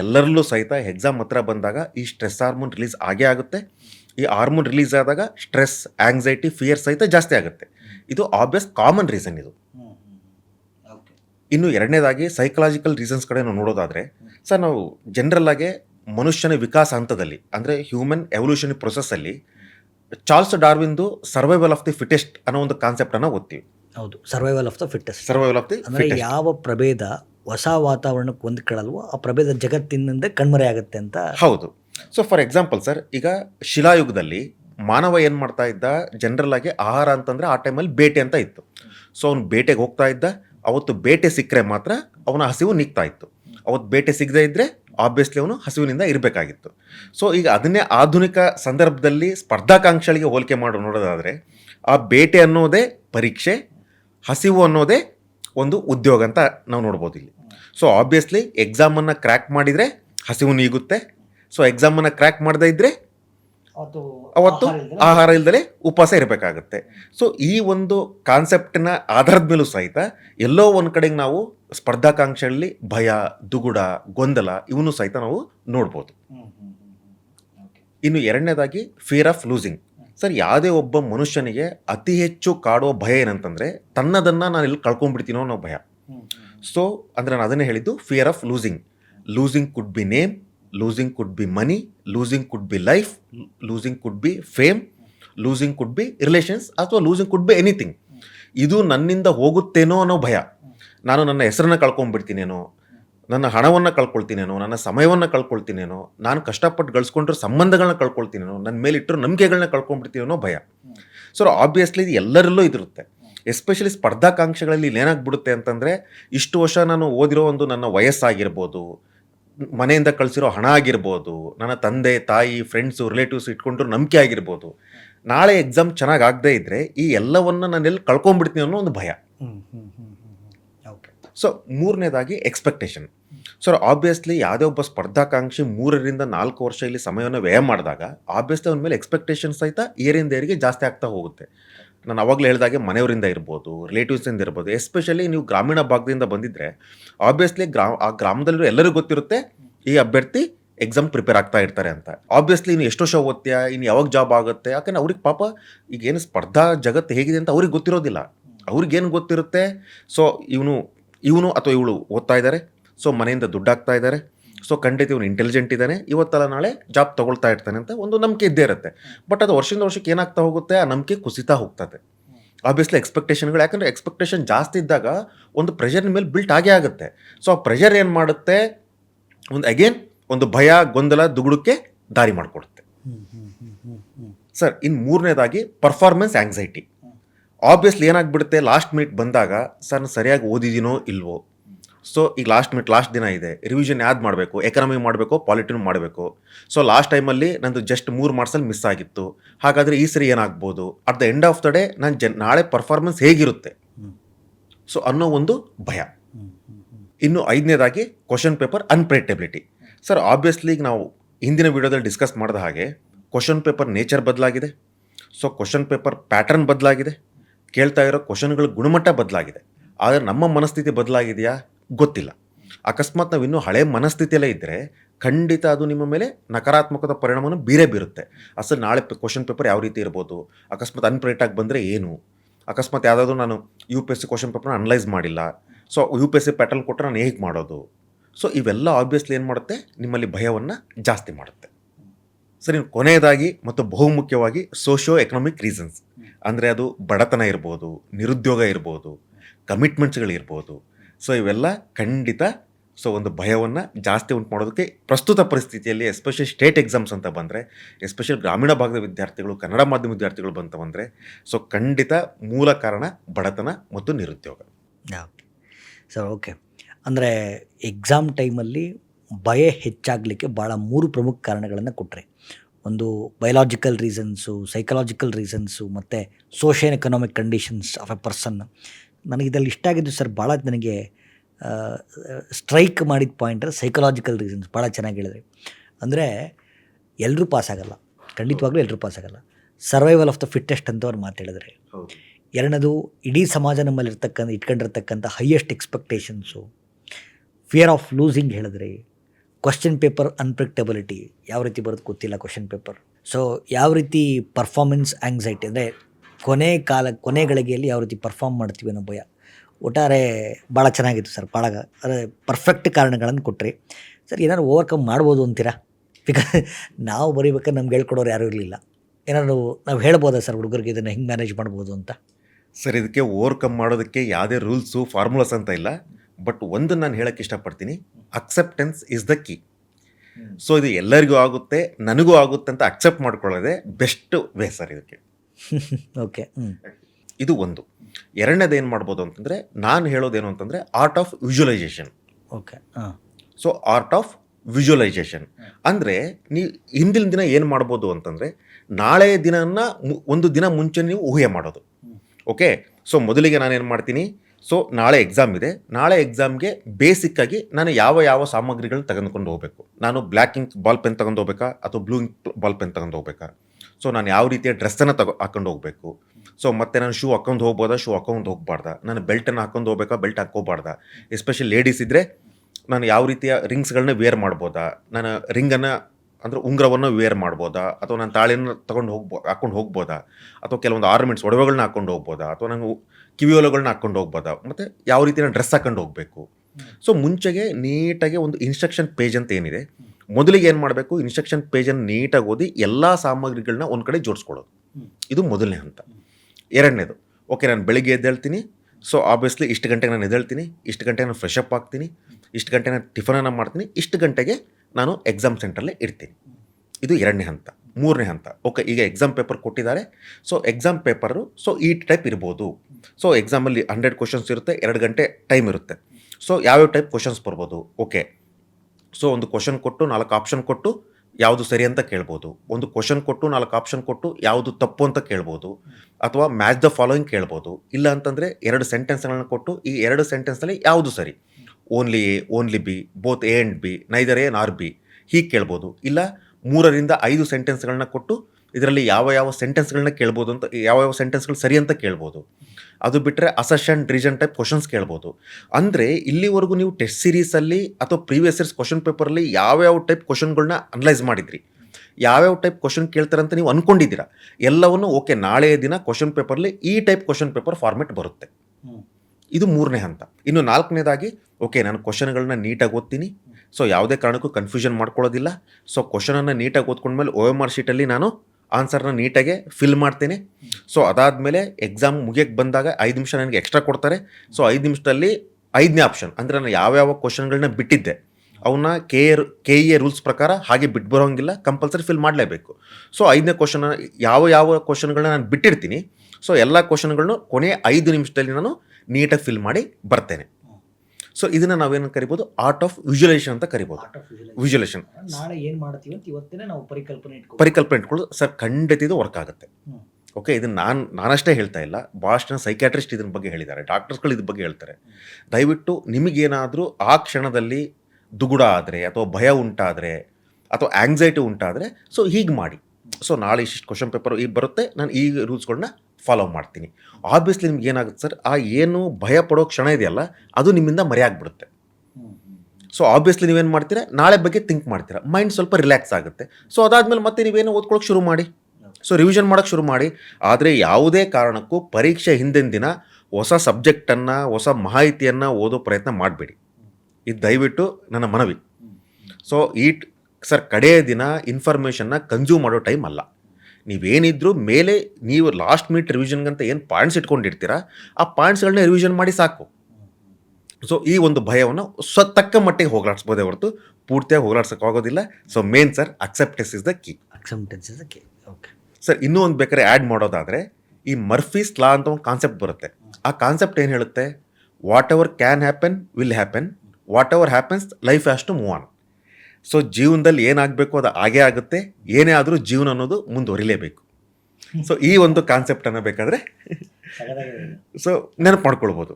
ಎಲ್ಲರಲ್ಲೂ ಸಹಿತ ಎಕ್ಸಾಮ್ ಹತ್ರ ಬಂದಾಗ ಈ ಸ್ಟ್ರೆಸ್ ಹಾರ್ಮೋನ್ ರಿಲೀಸ್ ಆಗೇ ಆಗುತ್ತೆ. ಈ ಹಾರ್ಮೋನ್ ರಿಲೀಸ್ ಆದಾಗ ಸ್ಟ್ರೆಸ್ ಆಂಗ್ಸೈಟಿ ಫಿಯರ್ ಸಹಿತ ಜಾಸ್ತಿ ಆಗುತ್ತೆ. ಇದು ಆಬ್ವಿಯಸ್ ಕಾಮನ್ ರೀಸನ್ ಇದು. ಇನ್ನು ಎರಡನೇದಾಗಿ ಸೈಕಲಾಜಿಕಲ್ ರೀಸನ್ಸ್ ಕಡೆ ನಾವು ನೋಡೋದಾದರೆ ಸರ್ ನಾವು ಜನರಲ್ ಆಗಿ ಮನುಷ್ಯನ ವಿಕಾಸ ಹಂತದಲ್ಲಿ ಅಂದರೆ ಹ್ಯೂಮನ್ ಎವಲ್ಯೂಷನ್ ಪ್ರೊಸೆಸ್ಸಲ್ಲಿ ಚಾರ್ಲ್ಸ್ ಡಾರ್ವಿನ್ದು ಸರ್ವೈವಲ್ ಆಫ್ ದಿ ಫಿಟೆಸ್ಟ್ ಅನ್ನೋ ಒಂದು ಕಾನ್ಸೆಪ್ಟನ್ನು ಓದ್ತೀವಿ. ಹೌದು survival of the fittest survival of the ಅಂದರೆ ಯಾವ ಪ್ರಭೇದ ಹೊಸ ವಾತಾವರಣಕ್ಕೆ ಹೊಂದ್ಕೊಳ್ಳಲ್ವೋ ಆ ಪ್ರಭೇದ ಜಗತ್ತಿನಿಂದ ಕಣ್ಮರೆ ಆಗುತ್ತೆ ಅಂತ ಹೌದು. ಸೊ ಫಾರ್ ಎಕ್ಸಾಂಪಲ್ ಸರ್ ಈಗ ಶಿಲಾಯುಗದಲ್ಲಿ ಮಾನವ ಏನು ಮಾಡ್ತಾ ಇದ್ದ? ಜನರಲ್ ಆಗಿ ಆಹಾರ ಅಂತಂದರೆ ಆ ಟೈಮಲ್ಲಿ ಬೇಟೆ ಅಂತ ಇತ್ತು. ಸೊ ಅವ್ನು ಬೇಟೆಗೆ ಹೋಗ್ತಾ ಇದ್ದ. ಅವತ್ತು ಬೇಟೆ ಸಿಕ್ಕರೆ ಮಾತ್ರ ಅವನ ಹಸಿವು ನಿಗ್ತಾ ಇತ್ತು. ಅವತ್ತು ಬೇಟೆ ಸಿಗದೇ ಇದ್ದರೆ ಆಬ್ವಿಯಸ್ಲಿ ಅವನು ಹಸಿವಿನಿಂದ ಇರಬೇಕಾಗಿತ್ತು. ಸೊ ಈಗ ಅದನ್ನೇ ಆಧುನಿಕ ಸಂದರ್ಭದಲ್ಲಿ ಸ್ಪರ್ಧಾಕಾಂಕ್ಷಗಳಿಗೆ ಹೋಲಿಕೆ ಮಾಡೋ ನೋಡೋದಾದರೆ, ಆ ಬೇಟೆ ಅನ್ನೋದೇ ಪರೀಕ್ಷೆ, ಹಸಿವು ಅನ್ನೋದೇ ಒಂದು ಉದ್ಯೋಗ ಅಂತ ನಾವು ನೋಡ್ಬೋದು ಇಲ್ಲಿ. ಸೊ ಆಬ್ವಿಯಸ್ಲಿ ಎಕ್ಸಾಮನ್ನು ಕ್ರ್ಯಾಕ್ ಮಾಡಿದರೆ ಹಸಿವು ನೀಗುತ್ತೆ. ಸೊ ಎಕ್ಸಾಮನ್ನು ಕ್ರ್ಯಾಕ್ ಮಾಡದೇ ಇದ್ದರೆ ಅವತ್ತು ಆಹಾರ ಇಲ್ದಲೆ ಉಪವಾಸ ಇರಬೇಕಾಗುತ್ತೆ. ಸೊ ಈ ಒಂದು ಕಾನ್ಸೆಪ್ಟಿನ ಆಧಾರದ ಮೇಲೂ ಸಹಿತ ಎಲ್ಲೋ ಒಂದು ಕಡೆಗೆ ನಾವು ಸ್ಪರ್ಧಾಕಾಂಕ್ಷೆಯಲ್ಲಿ ಭಯ ದುಗುಡ ಗೊಂದಲ ಇವನು ಸಹಿತ ನಾವು ನೋಡ್ಬೋದು. ಇನ್ನು ಎರಡನೇದಾಗಿ ಫಿಯರ್ ಆಫ್ ಲೂಸಿಂಗ್ ಸರ್ ಯಾವುದೇ ಒಬ್ಬ ಮನುಷ್ಯನಿಗೆ ಅತಿ ಹೆಚ್ಚು ಕಾಡುವ ಭಯ ಏನಂತಂದರೆ ತನ್ನದನ್ನು ನಾನು ಇಲ್ಲಿ ಕಳ್ಕೊಂಡ್ಬಿಡ್ತೀನೋ ಅನ್ನೋ ಭಯ. ಸೊ ಅಂದರೆ ನಾನು ಅದನ್ನೇ ಹೇಳಿದ್ದು fear of losing losing could be name losing could be money losing could be life losing could be fame losing could be relations ಅಥವಾ ಲೂಸಿಂಗ್ ಕುಡ್ ಬಿ ಎನಿಥಿಂಗ್ ಇದು ನನ್ನಿಂದ ಹೋಗುತ್ತೇನೋ ಅನ್ನೋ ಭಯ. ನಾನು ನನ್ನ ಹೆಸರನ್ನು ಕಳ್ಕೊಂಡ್ಬಿಡ್ತೀನೇನೋ, ನನ್ನ ಹಣವನ್ನು ಕಳ್ಕೊಳ್ತೀನೇನೋ, ನನ್ನ ಸಮಯವನ್ನು ಕಳ್ಕೊಳ್ತೀನೇನೋ, ನಾನು ಕಷ್ಟಪಟ್ಟು ಗಳಿಸ್ಕೊಂಡ್ರೆ ಸಂಬಂಧಗಳನ್ನ ಕಳ್ಕೊಳ್ತೀನೇನೋ ನನ್ನ ಮೇಲೆ ಇಟ್ಟರು ನಂಬಿಕೆಗಳನ್ನ ಕಳ್ಕೊಂಡ್ಬಿಡ್ತೀನೋ ಭಯ. ಸೊ ಆಬ್ವಿಯಸ್ಲಿ ಇದು ಎಲ್ಲರಲ್ಲೂ ಇದಿರುತ್ತೆ. ಎಸ್ಪೆಷಲಿ ಸ್ಪರ್ಧಾಕಾಂಕ್ಷೆಗಳಲ್ಲಿ ಏನಾಗ್ಬಿಡುತ್ತೆ ಅಂತಂದರೆ, ಇಷ್ಟು ವರ್ಷ ನಾನು ಓದಿರೋ ಒಂದು ನನ್ನ ವಯಸ್ಸಾಗಿರ್ಬೋದು ಮನೆಯಿಂದ ಕಳಿಸಿರೋ ಹಣ ಆಗಿರ್ಬೋದು ನನ್ನ ತಂದೆ ತಾಯಿ ಫ್ರೆಂಡ್ಸು ರಿಲೇಟಿವ್ಸ್ ಇಟ್ಕೊಂಡ್ರು ನಂಬಿಕೆ ಆಗಿರ್ಬೋದು ನಾಳೆ ಎಕ್ಸಾಮ್ ಚೆನ್ನಾಗಿ ಆಗದೇ ಇದ್ದರೆ ಈ ಎಲ್ಲವನ್ನು ನಾನು ಎಲ್ಲಿ ಕಳ್ಕೊಂಡ್ಬಿಡ್ತೀನಿ ಅನ್ನೋ ಒಂದು ಭಯ. ಓಕೆ ಸೊ ಮೂರನೇದಾಗಿ ಎಕ್ಸ್ಪೆಕ್ಟೇಷನ್ ಸೊ ಆಬ್ವಿಯಸ್ಲಿ ಯಾವುದೇ ಒಬ್ಬ ಸ್ಪರ್ಧಾಕಾಂಕ್ಷಿ ಮೂರರಿಂದ ನಾಲ್ಕು ವರ್ಷ ಇಲ್ಲಿ ಸಮಯವನ್ನು ವ್ಯಯ ಮಾಡಿದಾಗ ಆಬ್ವಿಯಸ್ಲಿ ಅವನ ಮೇಲೆ ಎಕ್ಸ್ಪೆಕ್ಟೇಷನ್ ಸಹಿತ ಏರಿಂದ ಏರಿಗೆ ಜಾಸ್ತಿ ಆಗ್ತಾ ಹೋಗುತ್ತೆ. ನಾನು ಅವಾಗಲೇ ಹೇಳಿದಾಗೆ ಮನೆಯವರಿಂದ ಇರ್ಬೋದು ರಿಲೇಟಿವ್ಸಿಂದ ಇರ್ಬೋದು ಎಸ್ಪೆಷಲಿ ನೀವು ಗ್ರಾಮೀಣ ಭಾಗದಿಂದ ಬಂದಿದ್ದರೆ ಆಬ್ವಿಯಸ್ಲಿ ಗ್ರಾಮ ಆ ಗ್ರಾಮದಲ್ಲಿರೋ ಎಲ್ಲರಿಗೂ ಗೊತ್ತಿರುತ್ತೆ ಈ ಅಭ್ಯರ್ಥಿ ಎಕ್ಸಾಮ್ ಪ್ರಿಪೇರ್ ಆಗ್ತಾ ಇರ್ತಾರೆ ಅಂತ. ಆಬ್ವಿಯಸ್ಲಿ ಇನ್ನು ಎಷ್ಟು ವರ್ಷ ಓದ್ತೀಯಾ, ಇನ್ನು ಯಾವಾಗ ಜಾಬ್ ಆಗುತ್ತೆ, ಯಾಕಂದರೆ ಅವ್ರಿಗೆ ಪಾಪ ಈಗ ಏನು ಸ್ಪರ್ಧಾ ಜಗತ್ತು ಹೇಗಿದೆ ಅಂತ ಅವ್ರಿಗೆ ಗೊತ್ತಿರೋದಿಲ್ಲ. ಅವ್ರಿಗೇನು ಗೊತ್ತಿರುತ್ತೆ? ಸೊ ಇವನು ಇವನು ಅಥವಾ ಇವಳು ಓದ್ತಾ ಇದ್ದಾರೆ ಸೊ ಮನೆಯಿಂದ ದುಡ್ಡು ಹಾಕ್ತಾ ಇದ್ದಾರೆ. ಸೊ ಖಂಡಿತ ಇವನು ಇಂಟೆಲಿಜೆಂಟ್ ಇದ್ದಾನೆ ಇವತ್ತಲ್ಲ ನಾಳೆ ಜಾಬ್ ತಗೊಳ್ತಾ ಇರ್ತಾನೆ ಅಂತ ಒಂದು ನಂಬಿಕೆ ಇದ್ದೇ ಇರುತ್ತೆ. ಬಟ್ ಅದು ವರ್ಷದಿಂದ ವರ್ಷಕ್ಕೆ ಏನಾಗ್ತಾ ಹೋಗುತ್ತೆ? ಆ ನಂಬಿಕೆ ಕುಸಿತಾ ಹೋಗ್ತದೆ. ಆಬ್ವಿಯಸ್ಲಿ ಎಕ್ಸ್ಪೆಕ್ಟೇಷನ್ಗಳು ಯಾಕಂದರೆ ಎಕ್ಸ್ಪೆಕ್ಟೇಷನ್ ಜಾಸ್ತಿ ಇದ್ದಾಗ ಒಂದು ಪ್ರೆಷರ್ ಮೇಲೆ ಬಿಲ್ಟ್ ಆಗೇ ಆಗುತ್ತೆ. ಸೊ ಆ ಪ್ರೆಷರ್ ಏನು ಮಾಡುತ್ತೆ? ಒಂದು ಅಗೇನ್ ಒಂದು ಭಯ, ಗೊಂದಲ ದುಗುಡಕ್ಕೆ ದಾರಿ ಮಾಡಿಕೊಡುತ್ತೆ. ಸರ್ ಇನ್ನು ಮೂರನೇದಾಗಿ ಪರ್ಫಾರ್ಮೆನ್ಸ್ ಆಂಗ್ಸೈಟಿ ಆಬ್ವಿಯಸ್ಲಿ ಏನಾಗ್ಬಿಡುತ್ತೆ? ಲಾಸ್ಟ್ ಮಿನಿಟ್ ಬಂದಾಗ ಸರ್ ಸರಿಯಾಗಿ ಓದಿದ್ದೀನೋ ಇಲ್ವೋ? ಸೊ ಈಗ ಲಾಸ್ಟ್ ಮಿನಿಟ್ ಲಾಸ್ಟ್ ದಿನ ಇದೆ. ರಿವಿಷನ್ ಯಾವ್ದು ಮಾಡಬೇಕು? ಎಕನಾಮಿ ಮಾಡಬೇಕು ಪಾಲಿಟಿನ್ ಮಾಡಬೇಕು. ಸೊ ಲಾಸ್ಟ್ ಟೈಮಲ್ಲಿ ನಂದು ಜಸ್ಟ್ ಮೂರು ಮಾರ್ಕ್ಸಲ್ಲಿ ಮಿಸ್ ಆಗಿತ್ತು. ಹಾಗಾದರೆ ಈ ಸರಿ ಏನಾಗ್ಬೋದು? At the end of the day ನಾನು ಜನ್ ನಾಳೆ ಪರ್ಫಾರ್ಮೆನ್ಸ್ ಹೇಗಿರುತ್ತೆ. ಸೊ ಅನ್ನೋ ಒಂದು ಭಯ. ಇನ್ನು ಐದನೇದಾಗಿ question paper unpredictability sir obviously ಈಗ ನಾವು ಹಿಂದಿನ ವಿಡಿಯೋದಲ್ಲಿ ಡಿಸ್ಕಸ್ ಮಾಡಿದ ಹಾಗೆ ಕ್ವಶನ್ ಪೇಪರ್ ನೇಚರ್ ಬದಲಾಗಿದೆ. ಸೊ ಕ್ವಶನ್ ಪೇಪರ್ ಪ್ಯಾಟರ್ನ್ ಬದಲಾಗಿದೆ. ಕೇಳ್ತಾ ಇರೋ ಕ್ವಶನ್ಗಳ ಗುಣಮಟ್ಟ ಬದಲಾಗಿದೆ. ಆದರೆ ನಮ್ಮ ಮನಸ್ಥಿತಿ ಬದಲಾಗಿದೆಯಾ? ಗೊತ್ತಿಲ್ಲ. ಅಕಸ್ಮಾತ್ ನಾವು ಇನ್ನೂ ಹಳೆ ಮನಸ್ಥಿತಿಯಲ್ಲೇ ಇದ್ದರೆ ಖಂಡಿತ ಅದು ನಿಮ್ಮ ಮೇಲೆ ನಕಾರಾತ್ಮಕದ ಪರಿಣಾಮವನ್ನು ಬೀರೇ ಬೀರುತ್ತೆ. ಅಸಲು ನಾಳೆ ಕ್ವಶನ್ ಪೇಪರ್ ಯಾವ ರೀತಿ ಇರ್ಬೋದು? ಅಕಸ್ಮಾತ್ ಅನ್ಪ್ರೇಟಾಗಿ ಬಂದರೆ ಏನು? ಅಕಸ್ಮಾತ್ ಯಾವುದಾದ್ರೂ ನಾನು U P S C question ಪೇಪರ್ನ ಅನಲೈಸ್ ಮಾಡಿಲ್ಲ. So U P S C pattern ಕೊಟ್ಟರೆ ನಾನು ಹೇಗೆ ಮಾಡೋದು? ಸೊ ಇವೆಲ್ಲ ಆಬ್ವಿಯಸ್ಲಿ ಏನು ಮಾಡುತ್ತೆ? ನಿಮ್ಮಲ್ಲಿ ಭಯವನ್ನು ಜಾಸ್ತಿ ಮಾಡುತ್ತೆ. ಸರಿ, ಕೊನೆಯದಾಗಿ ಮತ್ತು ಬಹುಮುಖ್ಯವಾಗಿ ಸೋಷಿಯೋ ಎಕನಾಮಿಕ್ ರೀಸನ್ಸ್ ಅಂದರೆ ಅದು ಬಡತನ ಇರ್ಬೋದು, ನಿರುದ್ಯೋಗ ಇರ್ಬೋದು ಕಮಿಟ್ಮೆಂಟ್ಸ್ಗಳಿರ್ಬೋದು ಸೊ ಇವೆಲ್ಲ ಖಂಡಿತ ಸೊ ಒಂದು ಭಯವನ್ನು ಜಾಸ್ತಿ ಉಂಟು ಮಾಡೋದಕ್ಕೆ ಪ್ರಸ್ತುತ ಪರಿಸ್ಥಿತಿಯಲ್ಲಿ ಎಸ್ಪೆಷಲಿ ಸ್ಟೇಟ್ ಎಕ್ಸಾಮ್ಸ್ ಅಂತ ಬಂದರೆ ಎಸ್ಪೆಷಲಿ ಗ್ರಾಮೀಣ ಭಾಗದ ವಿದ್ಯಾರ್ಥಿಗಳು, ಕನ್ನಡ ಮಾಧ್ಯಮ ವಿದ್ಯಾರ್ಥಿಗಳು ಬಂತ ಬಂದರೆ ಸೊ ಖಂಡಿತ ಮೂಲ ಕಾರಣ ಬಡತನ ಮತ್ತು ನಿರುದ್ಯೋಗ. ಸರ್ ಓಕೆ ಅಂದರೆ ಎಕ್ಸಾಮ್ ಟೈಮಲ್ಲಿ ಭಯ ಹೆಚ್ಚಾಗಲಿಕ್ಕೆ ಭಾಳ ಮೂರು ಪ್ರಮುಖ ಕಾರಣಗಳನ್ನು ಕೊಟ್ಟರೆ ಒಂದು ಬಯಲಾಜಿಕಲ್ ರೀಸನ್ಸು ಸೈಕಲಾಜಿಕಲ್ ರೀಸನ್ಸು ಮತ್ತು social economic conditions of a person ನನಗೆ ಇದರಲ್ಲಿ ಇಷ್ಟ ಆಗಿದ್ದು ಸರ್ ಭಾಳ ನನಗೆ ಸ್ಟ್ರೈಕ್ ಮಾಡಿದ ಪಾಯಿಂಟ್ ಸೈಕಲಾಜಿಕಲ್ ರೀಸನ್ಸ್ ಭಾಳ ಚೆನ್ನಾಗಿ ಹೇಳಿದ್ರೆ. ಅಂದರೆ ಎಲ್ಲರೂ ಪಾಸ್ ಆಗಲ್ಲ. ಖಂಡಿತವಾಗ್ಲೂ ಎಲ್ಲರೂ ಪಾಸ್ ಆಗಲ್ಲ. ಸರ್ವೈವಲ್ ಆಫ್ ದ ಫಿಟ್ಟೆಸ್ಟ್ ಅಂತ ಅವ್ರು ಮಾತಾಡಿದ್ರೆ ಎರಡನೇದು ಇಡೀ ಸಮಾಜ ನಮ್ಮಲ್ಲಿ ಇರ್ತಕ್ಕಂಥ ಇಟ್ಕೊಂಡಿರ್ತಕ್ಕಂಥ highest expectations fear of losing ಹೇಳಿದ್ರಿ. ಕ್ವಶನ್ ಪೇಪರ್ ಅನ್ಪ್ರಿಕ್ಟೆಬಿಲಿಟಿ ಯಾವ ರೀತಿ ಬರೋದು ಗೊತ್ತಿಲ್ಲ ಕ್ವಶನ್ ಪೇಪರ್ ಸೊ ಯಾವ ರೀತಿ ಪರ್ಫಾರ್ಮೆನ್ಸ್ ಆ್ಯಂಗ್ಸೈಟಿ ಅಂದರೆ ಕೊನೆ ಕಾಲ ಕೊನೆ ಗಳಿಗೆಯಲ್ಲಿ ಯಾವ ರೀತಿ ಪರ್ಫಾರ್ಮ್ ಮಾಡ್ತೀವಿ ಅನ್ನೋ ಭಯ. ಒಟ್ಟಾರೆ ಭಾಳ ಚೆನ್ನಾಗಿತ್ತು ಸರ್ ಭಾಳ ಅದೇ ಪರ್ಫೆಕ್ಟ್ ಕಾರಣಗಳನ್ನು ಕೊಟ್ಟರೆ ಸರ್ ಏನಾದ್ರು ಓವರ್ಕಮ್ ಮಾಡ್ಬೋದು ಅಂತೀರಾ? ಬಿಕಾಸ್ ನಾವು ಬರೀಬೇಕಾದ್ರೆ ನಮ್ಗೆ ಹೇಳ್ಕೊಡೋರು ಯಾರೂ ಇರಲಿಲ್ಲ. ಏನಾದ್ರು ನಾವು ಹೇಳ್ಬೋದಾ ಸರ್ ಹುಡುಗರಿಗೆ ಇದನ್ನು ಹೆಂಗೆ ಮ್ಯಾನೇಜ್ ಮಾಡ್ಬೋದು ಅಂತ? ಸರ್ ಇದಕ್ಕೆ ಓವರ್ಕಮ್ ಮಾಡೋದಕ್ಕೆ ಯಾವುದೇ ರೂಲ್ಸು ಫಾರ್ಮುಲಾಸ್ ಅಂತ ಇಲ್ಲ. ಬಟ್ ಒಂದು ನಾನು ಹೇಳಕ್ಕೆ ಇಷ್ಟಪಡ್ತೀನಿ acceptance is the key so ಇದು ಎಲ್ಲರಿಗೂ ಆಗುತ್ತೆ ನನಗೂ ಆಗುತ್ತೆ ಅಂತ ಅಕ್ಸೆಪ್ಟ್ ಮಾಡ್ಕೊಳ್ಳೋದೇ ಬೆಸ್ಟ್ ವೇ ಸರ್ ಇದಕ್ಕೆ. ಓಕೆ ಇದು ಒಂದು. ಎರಡನೇದು ಏನು ಮಾಡ್ಬೋದು ಅಂತಂದರೆ ನಾನು ಹೇಳೋದೇನು ಅಂತಂದರೆ art of visualisation okay so art of visualisation ಅಂದರೆ ನೀವು ಹಿಂದಿನ ದಿನ ಏನು ಮಾಡ್ಬೋದು ಅಂತಂದರೆ ನಾಳೆ ದಿನನ ಒಂದು ದಿನ ಮುಂಚೆ ನೀವು ಊಹೆ ಮಾಡೋದು. ಓಕೆ ಸೊ ಮೊದಲಿಗೆ ನಾನೇನು ಮಾಡ್ತೀನಿ? ಸೊ ನಾಳೆ ಎಕ್ಸಾಮ್ ಇದೆ. ನಾಳೆ ಎಕ್ಸಾಮ್ಗೆ ಬೇಸಿಕ್ಕಾಗಿ ನಾನು ಯಾವ ಯಾವ ಸಾಮಗ್ರಿಗಳನ್ನ ತೆಗೆದುಕೊಂಡು ಹೋಗಬೇಕು? ನಾನು ಬ್ಲ್ಯಾಕ್ ಇಂಕ್ ಬಾಲ್ ಪೆನ್ ತಗೊಂಡು ಹೋಗ್ಬೇಕಾ? ಅಥವಾ ಬ್ಲೂ ಇಂಕ್ ಬಾಲ್ ಪೆನ್ ತಗೊಂಡು ಹೋಗ್ಬೇಕಾ? ಸೊ ನಾನು ಯಾವ ರೀತಿಯ ಡ್ರೆಸ್ಸನ್ನು ತಗೋ, ಹಾಕೊಂಡು ಹೋಗಬೇಕು. ಸೊ ಮತ್ತೆ ನಾನು ಶೂ ಹಾಕೊಂಡು ಹೋಗ್ಬೋದಾ? ಶೂ ಹಾಕೊಂಡು ಹೋಗ್ಬಾರ್ದಾ? ನಾನು ಬೆಲ್ಟನ್ನು ಹಾಕೊಂಡು ಹೋಗ್ಬೇಕಾ? ಬೆಲ್ಟ್ ಹಾಕೋಬಾರ್ದ ಎಸ್ಪೆಷಲಿ ಲೇಡೀಸ್ ಇದ್ದರೆ ನಾನು ಯಾವ ರೀತಿಯ ರಿಂಗ್ಸ್ಗಳನ್ನ ವೇರ್ ಮಾಡ್ಬೋದಾ? ನಾನು ರಿಂಗನ್ನು ಅಂದರೆ ಉಂಗುರವನ್ನು ವೇರ್ ಮಾಡ್ಬೋದಾ? ಅಥವಾ ನಾನು ತಾಳಿಯನ್ನು ತೊಗೊಂಡು ಹೋಗ್ಬೋ, ಹಾಕೊಂಡು ಹೋಗ್ಬೋದಾ? ಅಥವಾ ಕೆಲವೊಂದು ಆರ್ಮೆಂಟ್ಸ್ ಒಡವೆಗಳನ್ನ ಹಾಕೊಂಡು ಹೋಗ್ಬೋದಾ? ಅಥವಾ ನಾನು ಕಿವಿಯೋಲಗಳನ್ನ ಹಾಕೊಂಡು ಹೋಗ್ಬೋದಾ? ಮತ್ತು ಯಾವ ರೀತಿಯ ಡ್ರೆಸ್ ಹಾಕೊಂಡು ಹೋಗಬೇಕು? ಸೊ ಮುಂಚೆಗೆ ನೀಟಾಗಿ ಒಂದು ಇನ್ಸ್ಟ್ರಕ್ಷನ್ ಪೇಜ್ ಅಂತ ಏನಿದೆ? ಮೊದಲಿಗೆ ಏನು ಮಾಡಬೇಕು? ಇನ್ಸ್ಟ್ರಕ್ಷನ್ ಪೇಜನ್ನು ನೀಟಾಗಿ ಓದಿ ಎಲ್ಲ ಸಾಮಗ್ರಿಗಳನ್ನ ಒಂದು ಕಡೆ ಜೋಡಿಸ್ಕೊಡೋದು ಇದು ಮೊದಲನೇ ಹಂತ. ಎರಡನೇದು ಓಕೆ ನಾನು ಬೆಳಿಗ್ಗೆ ಎದ್ದೇಳ್ತೀನಿ. ಸೊ ಆಬ್ವಿಯಸ್ಲಿ ಇಷ್ಟು ಗಂಟೆಗೆ ನಾನು ಎದ್ದೇಳ್ತೀನಿ ಇಷ್ಟು ಗಂಟೆಗೆ ನಾನು ಫ್ರೆಶ್ ಅಪ್ ಆಗ್ತೀನಿ ಇಷ್ಟು ಗಂಟೆ ನಾನು ಟಿಫನನ್ನು ಮಾಡ್ತೀನಿ ಇಷ್ಟು ಗಂಟೆಗೆ ನಾನು ಎಕ್ಸಾಮ್ ಸೆಂಟ್ರಲ್ಲೇ ಇರ್ತೀನಿ ಇದು ಎರಡನೇ ಹಂತ. ಮೂರನೇ ಹಂತ. ಓಕೆ ಈಗ ಎಕ್ಸಾಮ್ ಪೇಪರ್ ಕೊಟ್ಟಿದ್ದಾರೆ. ಸೊ ಎಕ್ಸಾಮ್ ಪೇಪರು ಸೊ ಈ ಟೈಪ್ ಇರ್ಬೋದು. ಸೊ ಎಕ್ಸಾಮಲ್ಲಿ ಹಂಡ್ರೆಡ್ ಕ್ವಶನ್ಸ್ ಇರುತ್ತೆ ಎರಡು ಗಂಟೆ ಟೈಮ್ ಇರುತ್ತೆ. ಸೊ ಯಾವ್ಯಾವ ಟೈಪ್ ಕ್ವಶನ್ಸ್ ಬರ್ಬೋದು? ಓಕೆ ಸೊ ಒಂದು ಕ್ವಶನ್ ಕೊಟ್ಟು, ನಾಲ್ಕು ಆಪ್ಷನ್ ಕೊಟ್ಟು ಯಾವುದು ಸರಿ ಅಂತ ಕೇಳ್ಬೋದು. ಒಂದು ಕ್ವಶನ್ ಕೊಟ್ಟು, ನಾಲ್ಕು ಆಪ್ಷನ್ ಕೊಟ್ಟು ಯಾವುದು ತಪ್ಪು ಅಂತ ಕೇಳ್ಬೋದು. ಅಥವಾ ಮ್ಯಾಚ್ ದ ಫಾಲೋಯಿಂಗ್ ಕೇಳ್ಬೋದು. ಇಲ್ಲ ಅಂತಂದರೆ ಎರಡು ಸೆಂಟೆನ್ಸ್ಗಳನ್ನ ಕೊಟ್ಟು, ಈ ಎರಡು ಸೆಂಟೆನ್ಸ್ನಲ್ಲಿ ಯಾವುದು ಸರಿ? Only A only B both A and B neither A or B ಹೀಗೆ ಕೇಳ್ಬೋದು. ಇಲ್ಲ, ಮೂರರಿಂದ ಐದು ಸೆಂಟೆನ್ಸ್ಗಳನ್ನ ಕೊಟ್ಟು ಇದರಲ್ಲಿ ಯಾವ ಯಾವ ಸೆಂಟೆನ್ಸ್ಗಳನ್ನ ಕೇಳ್ಬೋದು ಅಂತ ಯಾವ ಯಾವ ಸೆಂಟೆನ್ಸ್ಗಳು ಸರಿ ಅಂತ ಕೇಳ್ಬೋದು. ಅದು ಬಿಟ್ಟರೆ ಅಸೆಷನ್ ರೀಜನ್ ಟೈಪ್ ಕ್ವಶನ್ಸ್ ಕೇಳ್ಬೋದು. ಅಂದರೆ ಇಲ್ಲಿವರೆಗೂ ನೀವು ಟೆಸ್ಟ್ ಸೀರೀಸಲ್ಲಿ ಅಥವಾ ಪ್ರೀವಿಯಸ್ ಇಯರ್ಸ್ ಕ್ವಶನ್ ಪೇಪರಲ್ಲಿ ಯಾವ್ಯಾವ ಟೈಪ್ ಕ್ವಶನ್ಗಳನ್ನ ಅನಲೈಸ್ ಮಾಡಿದ್ರಿ? ಯಾವ್ಯಾವ ಟೈಪ್ ಕ್ವಶನ್ ಕೇಳ್ತಾರೆ ಅಂತ ನೀವು ಅಂದ್ಕೊಂಡಿದ್ದೀರಾ ಎಲ್ಲವನ್ನು ಓಕೆ ನಾಳೆಯ ದಿನ ಕ್ವಶನ್ ಪೇಪರಲ್ಲಿ ಈ ಟೈಪ್ ಕ್ವಶನ್ ಪೇಪರ್ ಫಾರ್ಮೆಟ್ ಬರುತ್ತೆ. ಇದು ಮೂರನೇ ಹಂತ. ಇನ್ನು ನಾಲ್ಕನೇದಾಗಿ ಓಕೆ ನಾನು ಕ್ವಶನ್ಗಳನ್ನ ನೀಟಾಗಿ ಓದ್ತೀನಿ. ಸೊ ಯಾವುದೇ ಕಾರಣಕ್ಕೂ ಕನ್ಫ್ಯೂಷನ್ ಮಾಡ್ಕೊಳ್ಳೋದಿಲ್ಲ. ಸೊ ಕ್ವಶನನ್ನು ನೀಟಾಗಿ ಓದ್ಕೊಂಡ್ಮೇಲೆ ಓ ಎಂ ಆರ್ ಶೀಟಲ್ಲಿ ನಾನು ಆನ್ಸರ್ನ ನೀಟಾಗೆ ಫಿಲ್ ಮಾಡ್ತೀನಿ. ಸೊ ಅದಾದಮೇಲೆ ಎಕ್ಸಾಮ್ ಮುಗಿಯಕ್ಕೆ ಬಂದಾಗ ಐದು ನಿಮಿಷ ನನಗೆ ಎಕ್ಸ್ಟ್ರಾ ಕೊಡ್ತಾರೆ. ಸೊ ಐದು ನಿಮಿಷದಲ್ಲಿ ಐದನೇ ಆಪ್ಷನ್ ಅಂದರೆ ನಾನು ಯಾವ್ಯಾವ ಕ್ವಶನ್ಗಳನ್ನ ಬಿಟ್ಟಿದ್ದೆ ಅವನ್ನ K A K E A rules ಪ್ರಕಾರ ಹಾಗೆ ಬಿಟ್ಟು ಬರೋಂಗಿಲ್ಲ ಕಂಪಲ್ಸರಿ ಫಿಲ್ ಮಾಡಲೇಬೇಕು. ಸೊ ಐದನೇ ಕ್ವಶನ್ ಯಾವ ಯಾವ ಕ್ವಶನ್ಗಳನ್ನ ನಾನು ಬಿಟ್ಟಿರ್ತೀನಿ ಸೊ ಎಲ್ಲ ಕ್ವಶನ್ಗಳನ್ನು ಕೊನೆ ಐದು ನಿಮಿಷದಲ್ಲಿ ನಾನು ನೀಟಾಗಿ ಫಿಲ್ ಮಾಡಿ ಬರ್ತೇನೆ. ಸೊ ಇದನ್ನ ನಾವೇನು ಕರಿಬೋದು? ಆರ್ಟ್ ಆಫ್ ವಿಜುಲೇಷನ್ ಅಂತ ಕರಿಬೋದು. ವಿಜುಲೇಷನ್ ನಾಳೆ ಏನು ಮಾಡ್ತೀವಿ ಅಂತ ಇವತ್ತೇ ನಾವು ಪರಿಕಲ್ಪನೆ ಇಟ್ಕೊಳ್ಳಿ ಪರಿಕಲ್ಪನೆ ಇಟ್ಕೊಳ್ಳೋದು. ಸರ್ ಖಂಡಿತ ಇದು ವರ್ಕ್ ಆಗುತ್ತೆ. ಓಕೆ ಇದನ್ನು ನಾನು ನಾನಷ್ಟೇ ಹೇಳ್ತಾ ಇಲ್ಲ. ಭಾಷಣ ಜನ ಸೈಕ್ಯಾಟ್ರಿಸ್ಟ್ ಇದನ್ನ ಬಗ್ಗೆ ಹೇಳಿದ್ದಾರೆ. ಡಾಕ್ಟರ್ಸ್ಗಳು ಇದ್ರ ಬಗ್ಗೆ ಹೇಳ್ತಾರೆ. ದಯವಿಟ್ಟು ನಿಮಗೇನಾದರೂ ಆ ಕ್ಷಣದಲ್ಲಿ ದುಗುಡ ಆದರೆ ಅಥವಾ ಭಯ ಉಂಟಾದರೆ ಅಥವಾ ಆಂಗ್ಸೈಟಿ ಉಂಟಾದರೆ ಸೊ ಹೀಗೆ ಮಾಡಿ. ಸೊ ನಾಳೆ ಇಷ್ಟು ಕ್ವಶನ್ ಪೇಪರ್ ಈಗ ಬರುತ್ತೆ. ನಾನು ಈ ರೂಲ್ಸ್ಗಳನ್ನ ಫಾಲೋ ಮಾಡ್ತೀನಿ. ಆಬ್ವಿಯಸ್ಲಿ ನಿಮ್ಗೆ ಏನಾಗುತ್ತೆ ಸರ್ ಆ ಏನು ಭಯ ಪಡೋ ಕ್ಷಣ ಇದೆಯಲ್ಲ, ಅದು ನಿಮ್ಮಿಂದ ಮರೆಯಾಗ್ಬಿಡುತ್ತೆ ಸೊ ಆಬ್ವಿಯಸ್ಲಿ ನೀವೇನು ಮಾಡ್ತೀರಾ? ನಾಳೆ ಬಗ್ಗೆ ಥಿಂಕ್ ಮಾಡ್ತೀರಾ? ಮೈಂಡ್ ಸ್ವಲ್ಪ ರಿಲ್ಯಾಕ್ಸ್ ಆಗುತ್ತೆ. ಸೊ ಅದಾದಮೇಲೆ ಮತ್ತೆ ನೀವೇನು ಓದ್ಕೊಳ್ಳೋಕೆ ಶುರು ಮಾಡಿ? ಸೊ ರಿವಿಷನ್ ಮಾಡೋಕ್ಕೆ ಶುರು ಮಾಡಿ. ಆದರೆ ಯಾವುದೇ ಕಾರಣಕ್ಕೂ ಪರೀಕ್ಷೆ ಹಿಂದಿನ ದಿನ ಹೊಸ ಸಬ್ಜೆಕ್ಟನ್ನು ಹೊಸ ಮಾಹಿತಿಯನ್ನು ಓದೋ ಪ್ರಯತ್ನ ಮಾಡಬೇಡಿ. ಇದು ದಯವಿಟ್ಟು ನನ್ನ ಮನವಿ. ಸೊ ಈ ಸರ್ ಕಡೆಯ ದಿನ ಇನ್ಫಾರ್ಮೇಷನ್ನ ಕನ್ಸ್ಯೂಮ್ ಮಾಡೋ ಟೈಮ್ ಅಲ್ಲ. ನೀವೇನಿದ್ರು ಮೇಲೆ ನೀವು ಲಾಸ್ಟ್ ಮಿನಿಟ್ ರಿವಿಷನ್ಗಂತ ಏನು ಪಾಯಿಂಟ್ಸ್ ಇಟ್ಕೊಂಡಿರ್ತೀರಾ ಆ ಪಾಯಿಂಟ್ಸ್ಗಳನ್ನ ರಿವಿಷನ್ ಮಾಡಿ ಸಾಕು. ಸೊ ಈ ಒಂದು ಭಯವನ್ನು ಸ್ವ ತಕ್ಕ ಮಟ್ಟಿಗೆ ಹೋಗಲಾಡಿಸ್ಬೋದೇ ಹೊರತು ಪೂರ್ತಿಯಾಗಿ ಹೋಗಲಾಡ್ಸೋಕ್ಕಾಗೋದಿಲ್ಲ so main sir acceptance is the key acceptance is the key okay sir ಇನ್ನೂ ಒಂದು ಬೇಕಾದ್ರೆ ಆ್ಯಡ್ ಮಾಡೋದಾದರೆ ಈ ಮರ್ಫೀಸ್ ಲಾ ಅಂತ ಒಂದು ಕಾನ್ಸೆಪ್ಟ್ ಬರುತ್ತೆ. ಆ ಕಾನ್ಸೆಪ್ಟ್ ಏನು ಹೇಳುತ್ತೆ? Whatever can happen will happen whatever happens life has to move on so ಜೀವನದಲ್ಲಿ ಏನಾಗಬೇಕು ಅದು ಹಾಗೇ ಆಗುತ್ತೆ. ಏನೇ ಆದರೂ ಜೀವನ ಅನ್ನೋದು ಮುಂದುವರಿಲೇಬೇಕು. ಸೊ ಈ ಒಂದು ಕಾನ್ಸೆಪ್ಟ್ ಅನ್ನಬೇಕಾದ್ರೆ ಸೊ ನೆನಪು ಮಾಡ್ಕೊಳ್ಬೋದು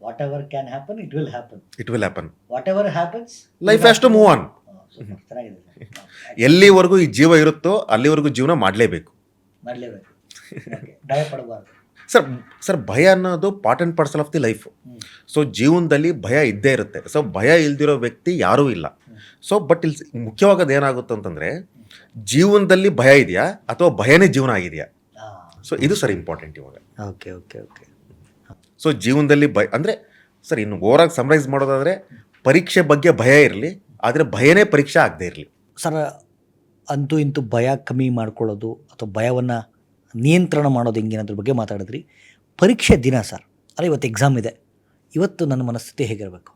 whatever can happen it will happen it will happen whatever happens life has to move on ಎಲ್ಲಿವರೆಗೂ ಈ ಜೀವ ಇರುತ್ತೋ ಅಲ್ಲಿವರೆಗೂ ಜೀವನ ಮಾಡಲೇಬೇಕು. ಮಾಡಲೇಬೇಕು. ಭಯ ಪಡಬಾರ್ದು ಸರ್ ಸರ್ ಭಯ ಅನ್ನೋದು part and parcel of the life. So ಜೀವನದಲ್ಲಿ ಭಯ ಇದ್ದೇ ಇರುತ್ತೆ. ಸೊ ಭಯ ಇಲ್ದಿರೋ ವ್ಯಕ್ತಿ ಯಾರೂ ಇಲ್ಲ. ಸೊ ಬಟ್ ಇಲ್ಲಿ ಮುಖ್ಯವಾಗೋದು ಏನಾಗುತ್ತೆ ಅಂತಂದರೆ ಜೀವನದಲ್ಲಿ ಭಯ ಇದೆಯಾ ಅಥವಾ ಭಯನೇ ಜೀವನ ಆಗಿದೆಯಾ? ಸೊ ಇದು ಸರ್ ಇಂಪಾರ್ಟೆಂಟ್ ಇವಾಗ. ಓಕೆ ಓಕೆ ಓಕೆ ಸೊ ಜೀವನದಲ್ಲಿ ಭಯ ಅಂದರೆ ಸರ್ ಇನ್ನು ಓರಾಗಿ ಸಮರೈಸ್ ಮಾಡೋದಾದರೆ ಪರೀಕ್ಷೆ ಬಗ್ಗೆ ಭಯ ಇರಲಿ ಆದರೆ ಭಯನೇ ಪರೀಕ್ಷೆ ಆಗದೆ ಇರಲಿ. ಸರ್ ಅಂತೂ ಇಂತೂ ಭಯ ಕಮ್ಮಿ ಮಾಡ್ಕೊಳ್ಳೋದು ಅಥವಾ ಭಯವನ್ನು ನಿಯಂತ್ರಣ ಮಾಡೋದು ಹೆಂಗೆ ಅನ್ನೋದ್ರ ಬಗ್ಗೆ ಮಾತಾಡಿದ್ರಿ. ಪರೀಕ್ಷೆ ದಿನ ಸರ್. ಅಲ್ಲ ಇವತ್ತು ಎಕ್ಸಾಮ್ ಇದೆ. ಇವತ್ತು ನನ್ನ ಮನಸ್ಥಿತಿ ಹೇಗಿರಬೇಕು?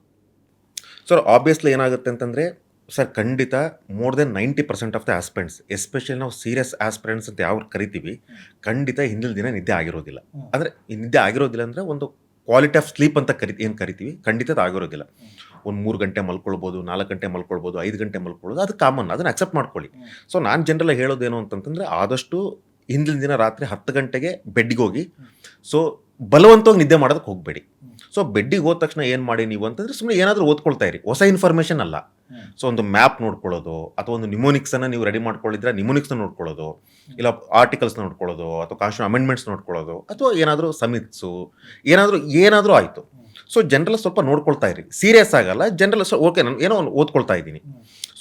ಸರ್ ಆಬ್ವಿಯಸ್ಲಿ ಏನಾಗುತ್ತೆ ಅಂತಂದರೆ ಸರ್ ಖಂಡಿತ more than ninety percent of the aspirants especially ನಾವು ಸೀರಿಯಸ್ ಆಸ್ಪಿರೆಂಟ್ಸ್ ಅಂತ ಯಾವ ಕರಿತೀವಿ ಖಂಡಿತ ಹಿಂದಿನ ದಿನ ನಿದ್ದೆ ಆಗಿರೋದಿಲ್ಲ. ಅಂದರೆ ನಿದ್ದೆ ಆಗಿರೋದಿಲ್ಲ ಅಂದರೆ ಒಂದು ಕ್ವಾಲಿಟಿ ಆಫ್ ಸ್ಲೀಪ್ ಅಂತ ಕರಿ ಏನು ಕರಿತೀವಿ ಖಂಡಿತ ಅದು ಆಗಿರೋದಿಲ್ಲ. ಒಂದು ಮೂರು ಗಂಟೆ ಮಲ್ಕೊಳ್ಬೋದು ನಾಲ್ಕು ಗಂಟೆ ಮಲ್ಕೊಳ್ಬೋದು ಐದು ಗಂಟೆ ಮಲ್ಕೊಳ್ಬೋದು ಅದು ಕಾಮನ್ ಅದನ್ನು ಅಕ್ಸೆಪ್ಟ್ ಮಾಡ್ಕೊಳ್ಳಿ. ಸೊ ನಾನು ಹೇಳೋದು ಹೇಳೋದೇನು ಅಂತಂತಂದರೆ ಆದಷ್ಟು ಹಿಂದಿನ ದಿನ ರಾತ್ರಿ ಹತ್ತು ಗಂಟೆಗೆ ಬೆಡ್ಗೆ ಹೋಗಿ ಸೊ ಬಲವಂತವಾಗಿ ನಿದ್ದೆ ಮಾಡೋದಕ್ಕೆ ಹೋಗಬೇಡಿ. ಸೊ ಬೆಡ್ಡಿಗೆ ಹೋದ ತಕ್ಷಣ ಏನು ಮಾಡಿ ನೀವು ಅಂತಂದ್ರೆ ಸುಮ್ಮನೆ ಏನಾದರೂ ಓದ್ಕೊಳ್ತಾ ಇರಿ. ಹೊಸ ಇನ್ಫಾರ್ಮೇಷನ್ ಅಲ್ಲ. ಸೊ ಒಂದು ಮ್ಯಾಪ್ ನೋಡ್ಕೊಳ್ಳೋದು ಅಥವಾ ಒಂದು ನಿಮೋನಿಕ್ಸನ್ನು ನೀವು ರೆಡಿ ಮಾಡ್ಕೊಳ್ಳಿದ್ರೆ ನಿಮೋನಿಕ್ಸ್ನ ನೋಡ್ಕೊಳ್ಳೋದು ಇಲ್ಲ ಆರ್ಟಿಕಲ್ಸ್ನ ನೋಡ್ಕೊಳ್ಳೋದು ಅಥವಾ ಕಾನ್ಸ್ಟಿಟ್ಯೂಷನ್ ಅಮೆಂಡ್ಮೆಂಟ್ಸ್ ನೋಡ್ಕೊಳ್ಳೋದು ಅಥವಾ ಏನಾದರೂ ಸಮಿತ್ಸು ಏನಾದರೂ ಏನಾದರೂ ಆಯಿತು. ಸೊ ಜನರಲ್ ಸ್ವಲ್ಪ ನೋಡ್ಕೊಳ್ತಾ ಇರಿ. ಸೀರಿಯಸ್ ಆಗಲ್ಲ ಜನರಲ್ ಓಕೆ ನಾನು ಏನೋ ಒಂದು ಓದ್ಕೊಳ್ತಾ ಇದ್ದೀನಿ.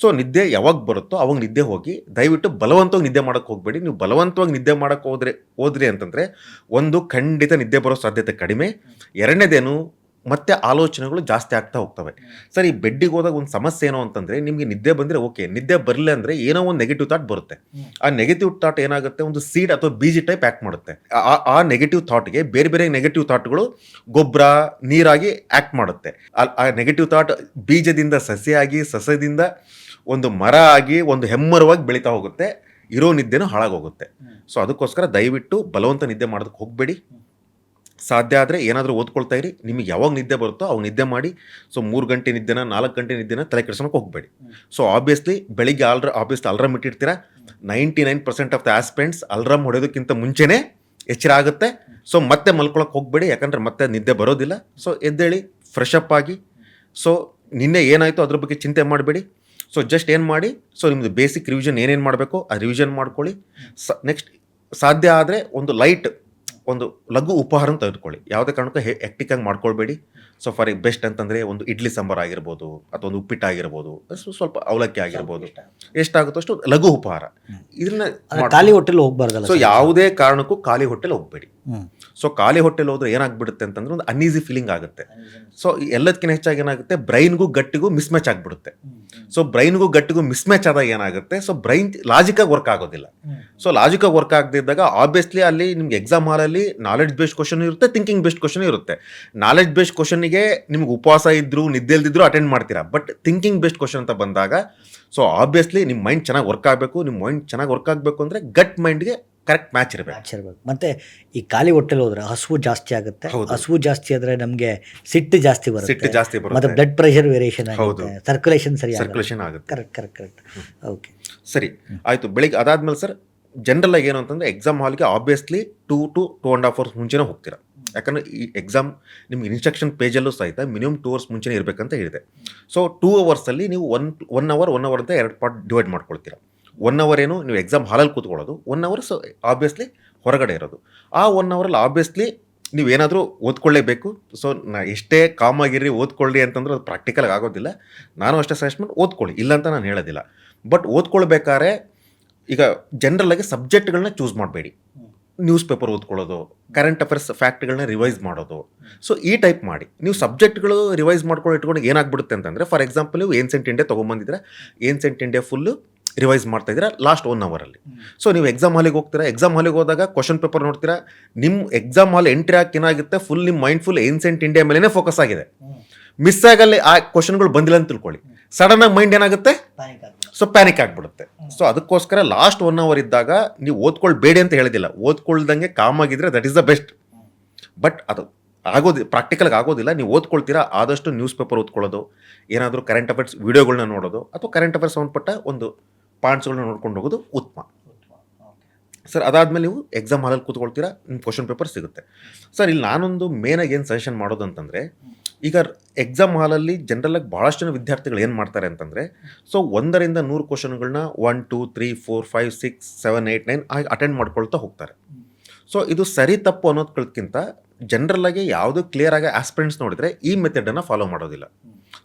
ಸೊ ನಿದ್ದೆ ಯಾವಾಗ ಬರುತ್ತೋ ಅವಾಗ ನಿದ್ದೆ ಹೋಗಿ, ದಯವಿಟ್ಟು ಬಲವಂತವಾಗಿ ನಿದ್ದೆ ಮಾಡೋಕ್ಕೆ ಹೋಗಬೇಡಿ. ನೀವು ಬಲವಂತವಾಗಿ ನಿದ್ದೆ ಮಾಡೋಕ್ಕೆ ಹೋದ್ರೆ, ಹೋದ್ರಿ ಅಂತಂದರೆ, ಒಂದು ಖಂಡಿತ ನಿದ್ದೆ ಬರೋ ಸಾಧ್ಯತೆ ಕಡಿಮೆ. ಎರಡನೇದೇನು, ಮತ್ತೆ ಆಲೋಚನೆಗಳು ಜಾಸ್ತಿ ಆಗ್ತಾ ಹೋಗ್ತವೆ. ಸರ್, ಈ ಬೆಡ್ಡಿಗೆ ಹೋದಾಗ ಒಂದು ಸಮಸ್ಯೆ ಏನೋ ಅಂತಂದರೆ, ನಿಮಗೆ ನಿದ್ದೆ ಬಂದರೆ ಓಕೆ, ನಿದ್ದೆ ಬರಲಿಲ್ಲ ಅಂದರೆ ಏನೋ ಒಂದು ನೆಗೆಟಿವ್ ಥಾಟ್ ಬರುತ್ತೆ. ಆ ನೆಗೆಟಿವ್ ಥಾಟ್ ಏನಾಗುತ್ತೆ? ಒಂದು ಸೀಡ್ ಅಥವಾ ಬೀಜಿ ಟೈಪ್ ಆ್ಯಕ್ಟ್ ಮಾಡುತ್ತೆ. ಆ- ನೆಗೆಟಿವ್ ಥಾಟ್ಗೆ ಬೇರೆ ಬೇರೆ ನೆಗೆಟಿವ್ ಥಾಟ್ಗಳು ಗೊಬ್ಬರ, ನೀರಾಗಿ ಆ್ಯಕ್ಟ್ ಮಾಡುತ್ತೆ. ಆ ನೆಗೆಟಿವ್ ಥಾಟ್ ಬೀಜದಿಂದ ಸಸಿಯಾಗಿ, ಸಸ್ಯದಿಂದ ಒಂದು ಮರ ಆಗಿ ಒಂದು ಹೆಮ್ಮರವಾಗಿ ಬೆಳೀತಾ ಹೋಗುತ್ತೆ. ಇರೋ ನಿದ್ದೆನೂ ಹಾಳಾಗೋಗುತ್ತೆ. ಸೊ ಅದಕ್ಕೋಸ್ಕರ ದಯವಿಟ್ಟು ಬಲವಂತ ನಿದ್ದೆ ಮಾಡೋದಕ್ಕೆ ಹೋಗಬೇಡಿ. ಸಾಧ್ಯ ಆದರೆ ಏನಾದರೂ ಓದ್ಕೊಳ್ತಾ ಇರಿ. ನಿಮಗೆ ಯಾವಾಗ ನಿದ್ದೆ ಬರುತ್ತೋ ಅವಾಗ ನಿದ್ದೆ ಮಾಡಿ. ಸೊ ಮೂರು ಗಂಟೆ ನಿದ್ದೆನ, ನಾಲ್ಕು ಗಂಟೆ ನಿದ್ದೆನ ತಲೆ ಕೆಡ್ಸೋಕೆ ಹೋಗಬೇಡಿ. ಸೊ ಆಬ್ವಿಯಸ್ಲಿ ಬೆಳಿಗ್ಗೆ ಆಲ್ರ obviously alarm ಇಟ್ಟಿರ್ತೀರಾ? Ninety nine percent of the aspirants alarm ಹೊಡೆಯೋದಕ್ಕಿಂತ ಮುಂಚೆನೇ ಎಚ್ಚರ ಆಗುತ್ತೆ. ಸೊ ಮತ್ತೆ ಮಲ್ಕೊಳಕ್ಕೆ ಹೋಗಬೇಡಿ. ಯಾಕಂದರೆ ಮತ್ತೆ ನಿದ್ದೆ ಬರೋದಿಲ್ಲ. ಸೊ ಎದ್ದೇಳಿ ಫ್ರೆಶ್ ಅಪ್ ಆಗಿ. ಸೊ ನಿನ್ನೆ ಏನಾಯಿತು ಅದ್ರ ಬಗ್ಗೆ ಚಿಂತೆ ಮಾಡಬೇಡಿ. ಸೊ ಜಸ್ಟ್ ಏನು ಮಾಡಿ? ಸೊ ನಿಮ್ಮದು ಬೇಸಿಕ್ ರಿವಿಷನ್ ಏನೇನು ಮಾಡಬೇಕು? ಆ ರಿವಿಷನ್ ಮಾಡ್ಕೊಳ್ಳಿ. ಸ ನೆಕ್ಸ್ಟ್ ಸಾಧ್ಯ ಆದರೆ ಒಂದು ಲೈಟ್ ಒಂದು ಲಘು ಉಪಹಾರನ ತೆಗೆದುಕೊಳ್ಳಿ. ಯಾವುದೇ ಕಾರಣಕ್ಕೂ ಹೆ ಆಗಿ ಮಾಡ್ಕೊಳ್ಬೇಡಿ. ಸೊ ಫಾರ್ ಬೆಸ್ಟ್ ಅಂತಂದರೆ ಒಂದು ಇಡ್ಲಿ ಸಾಂಬಾರ್ ಆಗಿರ್ಬೋದು ಅಥವಾ ಒಂದು ಉಪ್ಪಿಟ್ಟು ಆಗಿರ್ಬೋದು. ಸ್ವಲ್ಪ ಅವಲಕ್ಕಿ ಆಗಿರ್ಬೋದು. ಎಷ್ಟಾಗುತ್ತೋ ಅಷ್ಟು ಲಘು ಉಪಹಾರ. ಇದನ್ನ ಖಾಲಿ ಹೋಟೆಲ್ ಹೋಗ್ಬಾರ್ದಲ್ಲ ಸೊ ಯಾವುದೇ ಕಾರಣಕ್ಕೂ ಖಾಲಿ ಹೋಟೆಲ್ ಹೋಗಬೇಡಿ. ಸೊ ಖಾಲಿ ಹೊಟ್ಟೆಲಿ ಹೋದ್ರೆ ಏನಾಗ್ಬಿಡುತ್ತೆ ಅಂತಂದ್ರೆ ಒಂದು ಅನ್ಈಸಿ ಫೀಲಿಂಗ್ ಆಗುತ್ತೆ. ಸೊ ಎಲ್ಲದಕ್ಕಿಂತ ಹೆಚ್ಚಾಗಿ ಏನಾಗುತ್ತೆ? ಬ್ರೈನ್ಗೂ ಗಟ್ಟಿಗೂ ಮಿಸ್ ಮ್ಯಾಚ್ ಆಗಿಬಿಡುತ್ತೆ ಸೊ ಬ್ರೈನ್ಗೂ ಗಟ್ಟಿಗೂ ಮಿಸ್ ಮ್ಯಾಚ್ ಆದಾಗ ಏನಾಗುತ್ತೆ? ಸೊ ಬ್ರೈನ್ ಲಾಜಿಕಾಗಿ ವರ್ಕ್ ಆಗೋದಿಲ್ಲ. ಸೊ ಲಾಜಿಕಾಗಿ ವರ್ಕ್ ಆಗದಿದ್ದಾಗ ಆಬ್ವಿಯಸ್ಲಿ ಅಲ್ಲಿ ನಿಮ್ಗೆ ಎಕ್ಸಾಮ್ ಹಾಲಲ್ಲಿ ನಾಲೆಡ್ಜ್ ಬೇಸ್ಡ್ ಕ್ವಶನ್ ಇರುತ್ತೆ ಥಿಂಕಿಂಗ್ ಬೇಸ್ಡ್ ಕ್ವಶನ್ ಇರುತ್ತೆ. ನಾಲೆಡ್ಜ್ ಬೇಸ್ಡ್ ಕ್ವಶನ್ಗೆ ನಿಮ್ಗೆ ಉಪವಾಸ ಇದ್ರು ನಿದ್ದೆ ಇಲ್ದಿದ್ರು ಅಟೆಂಡ್ ಮಾಡ್ತೀರಾ? ಬಟ್ ಥಿಂಕಿಂಗ್ ಬೆಸ್ಟ್ ಕ್ವಶನ್ ಅಂತ ಬಂದಾಗ ಸೊ ಆಬ್ವಿಯಸ್ಲಿ ನಿಮ್ಮ ಮೈಂಡ್ ಚೆನ್ನಾಗಿ ವರ್ಕ್ ಆಗಬೇಕು. ನಿಮ್ಮ ಮೈಂಡ್ ಚೆನ್ನಾಗಿ ವರ್ಕ್ ಆಗಬೇಕು ಅಂದರೆ ಗಟ್ ಮೈಂಡ್ಗೆ ಕರೆಕ್ಟ್ ಮ್ಯಾಚ್ ಇರಬೇಕು. ಮ್ಯಾಚ್ ಇರಬೇಕು. ಮತ್ತೆ ಈ ಖಾಲಿ ಹೊಟ್ಟೆಲ್ ಹೋದ್ರೆ ಹಸುವು ಜಾಸ್ತಿ ಆಗುತ್ತೆ. ಹಸುವು ಜಾಸ್ತಿ ಆದ್ರೆ ನಮಗೆ ಸಿಟ್ಟು ಜಾಸ್ತಿ ಬರುತ್ತೆ. ಸಿಟ್ಟು ಬರುತ್ತೆ. ಜಾಸ್ತಿ ಮತ್ತೆ ಬರುತ್ತೆ ಬ್ಲಡ್ ಪ್ರೆಷರ್ ವೇರಿಯೇಷನ್. ಆಗುತ್ತೆ ಸರ್ಕ್ಯುಲೇಷನ್ ಸರಿ ಸರ್ಕ್ಯುಲೇಷನ್ ಆಗುತ್ತೆ. ಕರೆಕ್ಟ್ ಕರೆಕ್ಟ್ ಕರೆಕ್ಟ್ ಓಕೆ ಸರಿ. ಆಯಿತು. ಬೆಳಿಗ್ಗೆ ಅದಾದ್ಮೇಲೆ ಸರ್ ಜನರಲ್ ಆಗಿ ಏನು ಅಂತಂದರೆ exam ಹಾಲ್ಗೆ obviously two to two and half hours ಮುಂಚೆನೇ ಹೋಗ್ತೀರಾ? ಯಾಕಂದರೆ ಈ ಎಕ್ಸಾಮ್ ನಿಮ್ಗೆ ಇನ್ಸ್ಟ್ರಕ್ಷನ್ ಪೇಜಲ್ಲೂ ಸಹಿತ ಮಿನಿಮಮ್ ಟೂ ಅವರ್ಸ್ ಮುಂಚೆನೇ ಇರಬೇಕಂತ ಹೇಳಿದೆ. ಸೊ ಟೂ ಅವರ್ಸಲ್ಲಿ ನೀವು one one hour one hour ಅಂತ ಎರಡು ಪಾರ್ಟ್ ಡಿವೈಡ್ ಮಾಡ್ಕೊಳ್ತೀರ. ಒನ್ ಅವರ್ ಏನು, ನೀವು ಎಕ್ಸಾಮ್ ಹಾಲಲ್ಲಿ ಕೂತ್ಕೊಳ್ಳೋದು. ಒನ್ ಅವರ್ ಸೊ ಆಬ್ವಿಯಸ್ಲಿ ಹೊರಗಡೆ ಇರೋದು. ಆ ಒನ್ ಅವರಲ್ಲಿ ಆಬ್ವಿಯಸ್ಲಿ ನೀವೇನಾದರೂ ಓದ್ಕೊಳ್ಳೇಬೇಕು. ಸೊ ನಾ ಎಷ್ಟೇ ಕಾಮಾಗಿರಿ ಓದ್ಕೊಳ್ಳಿ ಅಂತಂದ್ರೆ ಅದು ಪ್ರಾಕ್ಟಿಕಲ್ ಆಗೋದಿಲ್ಲ. ನಾನು ಅಷ್ಟೇ ಸಜೆಸ್ಟ್ ಮಾಡಿ ಓದ್ಕೊಳ್ಳಿ. ಇಲ್ಲ ಅಂತ ನಾನು ಹೇಳೋದಿಲ್ಲ. ಬಟ್ ಓದ್ಕೊಳ್ಬೇಕಾದ್ರೆ ಈಗ ಜನರಲ್ ಆಗಿ ಸಬ್ಜೆಕ್ಟ್ಗಳನ್ನ ಚೂಸ್ ಮಾಡಬೇಡಿ. ನ್ಯೂಸ್ ಪೇಪರ್ ಓದ್ಕೊಳ್ಳೋದು ಕರೆಂಟ್ ಅಫೇರ್ಸ್ ಫ್ಯಾಕ್ಟ್ಗಳನ್ನ ರಿವೈಸ್ ಮಾಡೋದು. ಸೊ ಈ ಟೈಪ್ ಮಾಡಿ. ನೀವು ಸಬ್ಜೆಕ್ಟ್ಗಳು ರಿವೈಸ್ ಮಾಡ್ಕೊಂಡು ಇಟ್ಕೊಂಡು ಏನಾಗ್ಬಿಡುತ್ತೆ ಅಂತಂದರೆ ಫಾರ್ ಎಕ್ಸಾಂಪಲ್ ನೀವು ಏನ್ಸೆಂಟ್ ಇಂಡಿಯಾ ತೊಗೊಂಬಂದಿದ್ರೆ ಏನ್ಸೆಂಟ್ ಇಂಡಿಯಾ ಫುಲ್ಲು ರಿವೈಸ್ ಮಾಡ್ತಾ ಇದ್ದೀರಾ ಲಾಸ್ಟ್ ಒನ್ ಅವರಲ್ಲಿ ಸೊ ನೀವು ಎಕ್ಸಾಮ್ ಹಾಲಿಗೆ ಹೋಗ್ತೀರಾ ಎಕ್ಸಾಮ್ ಹಾಲಿಗೆ ಹೋದಾಗ ಕ್ವಶನ್ ಪೇಪರ್ ನೋಡ್ತೀರಾ ನಿಮ್ಮ ಎಕ್ಸಾಮ್ ಹಾಲ್ ಎಂಟ್ರಿ ಹಾಕಿ ಏನಾಗುತ್ತೆ ಫುಲ್ ನಿಮ್ಮ ಮೈಂಡ್ ಫುಲ್ ಏನ್ಸೆಂಟ್ ಇಂಡಿಯಾ ಮೇಲೇ ಫೋಕಸ್ ಆಗಿದೆ. ಮಿಸ್ ಆಗಲ್ಲಿ ಆ ಕ್ವಶನ್ಗಳು ಬಂದಿಲ್ಲ ಅಂತ ತಿಳ್ಕೊಳ್ಳಿ. ಸಡನ್ ಆಗಿ ಮೈಂಡ್ ಏನಾಗುತ್ತೆ? ಸೊ ಪ್ಯಾನಿಕ್ ಆಗಿಬಿಡುತ್ತೆ. ಸೊ ಅದಕ್ಕೋಸ್ಕರ ಲಾಸ್ಟ್ ಒನ್ ಅವರ್ ಇದ್ದಾಗ ನೀವು ಓದ್ಕೊಳ್ಬೇಡಿ ಅಂತ ಹೇಳಿದಿಲ್ಲ ಓದ್ಕೊಳ್ದಂಗೆ ಕಾಮ್ ಆಗಿದ್ರೆ that is the best but ಅದು ಆಗೋದಿ ಪ್ರಾಕ್ಟಿಕಲ್ಗೆ ಆಗೋದಿಲ್ಲ. ನೀವು ಓದ್ಕೊಳ್ತೀರಾ, ಆದಷ್ಟು ನ್ಯೂಸ್ ಪೇಪರ್ ಓದ್ಕೊಳ್ಳೋದು, ಏನಾದರೂ ಕರೆಂಟ್ ಅಫೇರ್ಸ್ ವೀಡಿಯೋಗಳನ್ನ ನೋಡೋದು, ಅಥವಾ ಕರೆಂಟ್ ಅಫೇರ್ಸ್ ಸಂಬಂಧಪಟ್ಟ ಒಂದು ಪಾಯಿಂಟ್ಸ್ಗಳನ್ನ ನೋಡ್ಕೊಂಡು ಹೋಗೋದು ಉತ್ತಮ. ಸರ್ ಅದಾದಮೇಲೆ ನೀವು ಎಕ್ಸಾಮ್ ಹಾಲಲ್ಲಿ ಕೂತ್ಕೊಳ್ತೀರಾ ನಿಮ್ಮ ಕ್ವಶನ್ ಪೇಪರ್ ಸಿಗುತ್ತೆ. ಸರ್ ಇಲ್ಲಿ ನಾನೊಂದು ಮೇನಾಗಿ ಏನು ಸಜೆಷನ್ ಮಾಡೋದು ಅಂತಂದರೆ ಈಗ ಎಕ್ಸಾಮ್ ಹಾಲಲ್ಲಿ ಜನರಲಾಗಿ ಭಾಳಷ್ಟು ಜನ ವಿದ್ಯಾರ್ಥಿಗಳು ಏನು ಮಾಡ್ತಾರೆ ಅಂತಂದರೆ ಸೊ ಒಂದರಿಂದ ನೂರು ಕ್ವಶನ್ಗಳನ್ನ one two three four five six seven eight nine ಆಗಿ ಅಟೆಂಡ್ ಮಾಡ್ಕೊಳ್ತಾ ಹೋಗ್ತಾರೆ. ಸೊ ಇದು ಸರಿ ತಪ್ಪು ಅನ್ನೋದಕ್ಕಿಂತ ಜನರಲಾಗಿ ಯಾವುದು ಕ್ಲಿಯರ್ ಆಗಿ ಆಸ್ಪಿರೆಂಟ್ಸ್ ನೋಡಿದರೆ ಈ ಮೆಥಡನ್ನು ಫಾಲೋ ಮಾಡೋದಿಲ್ಲ.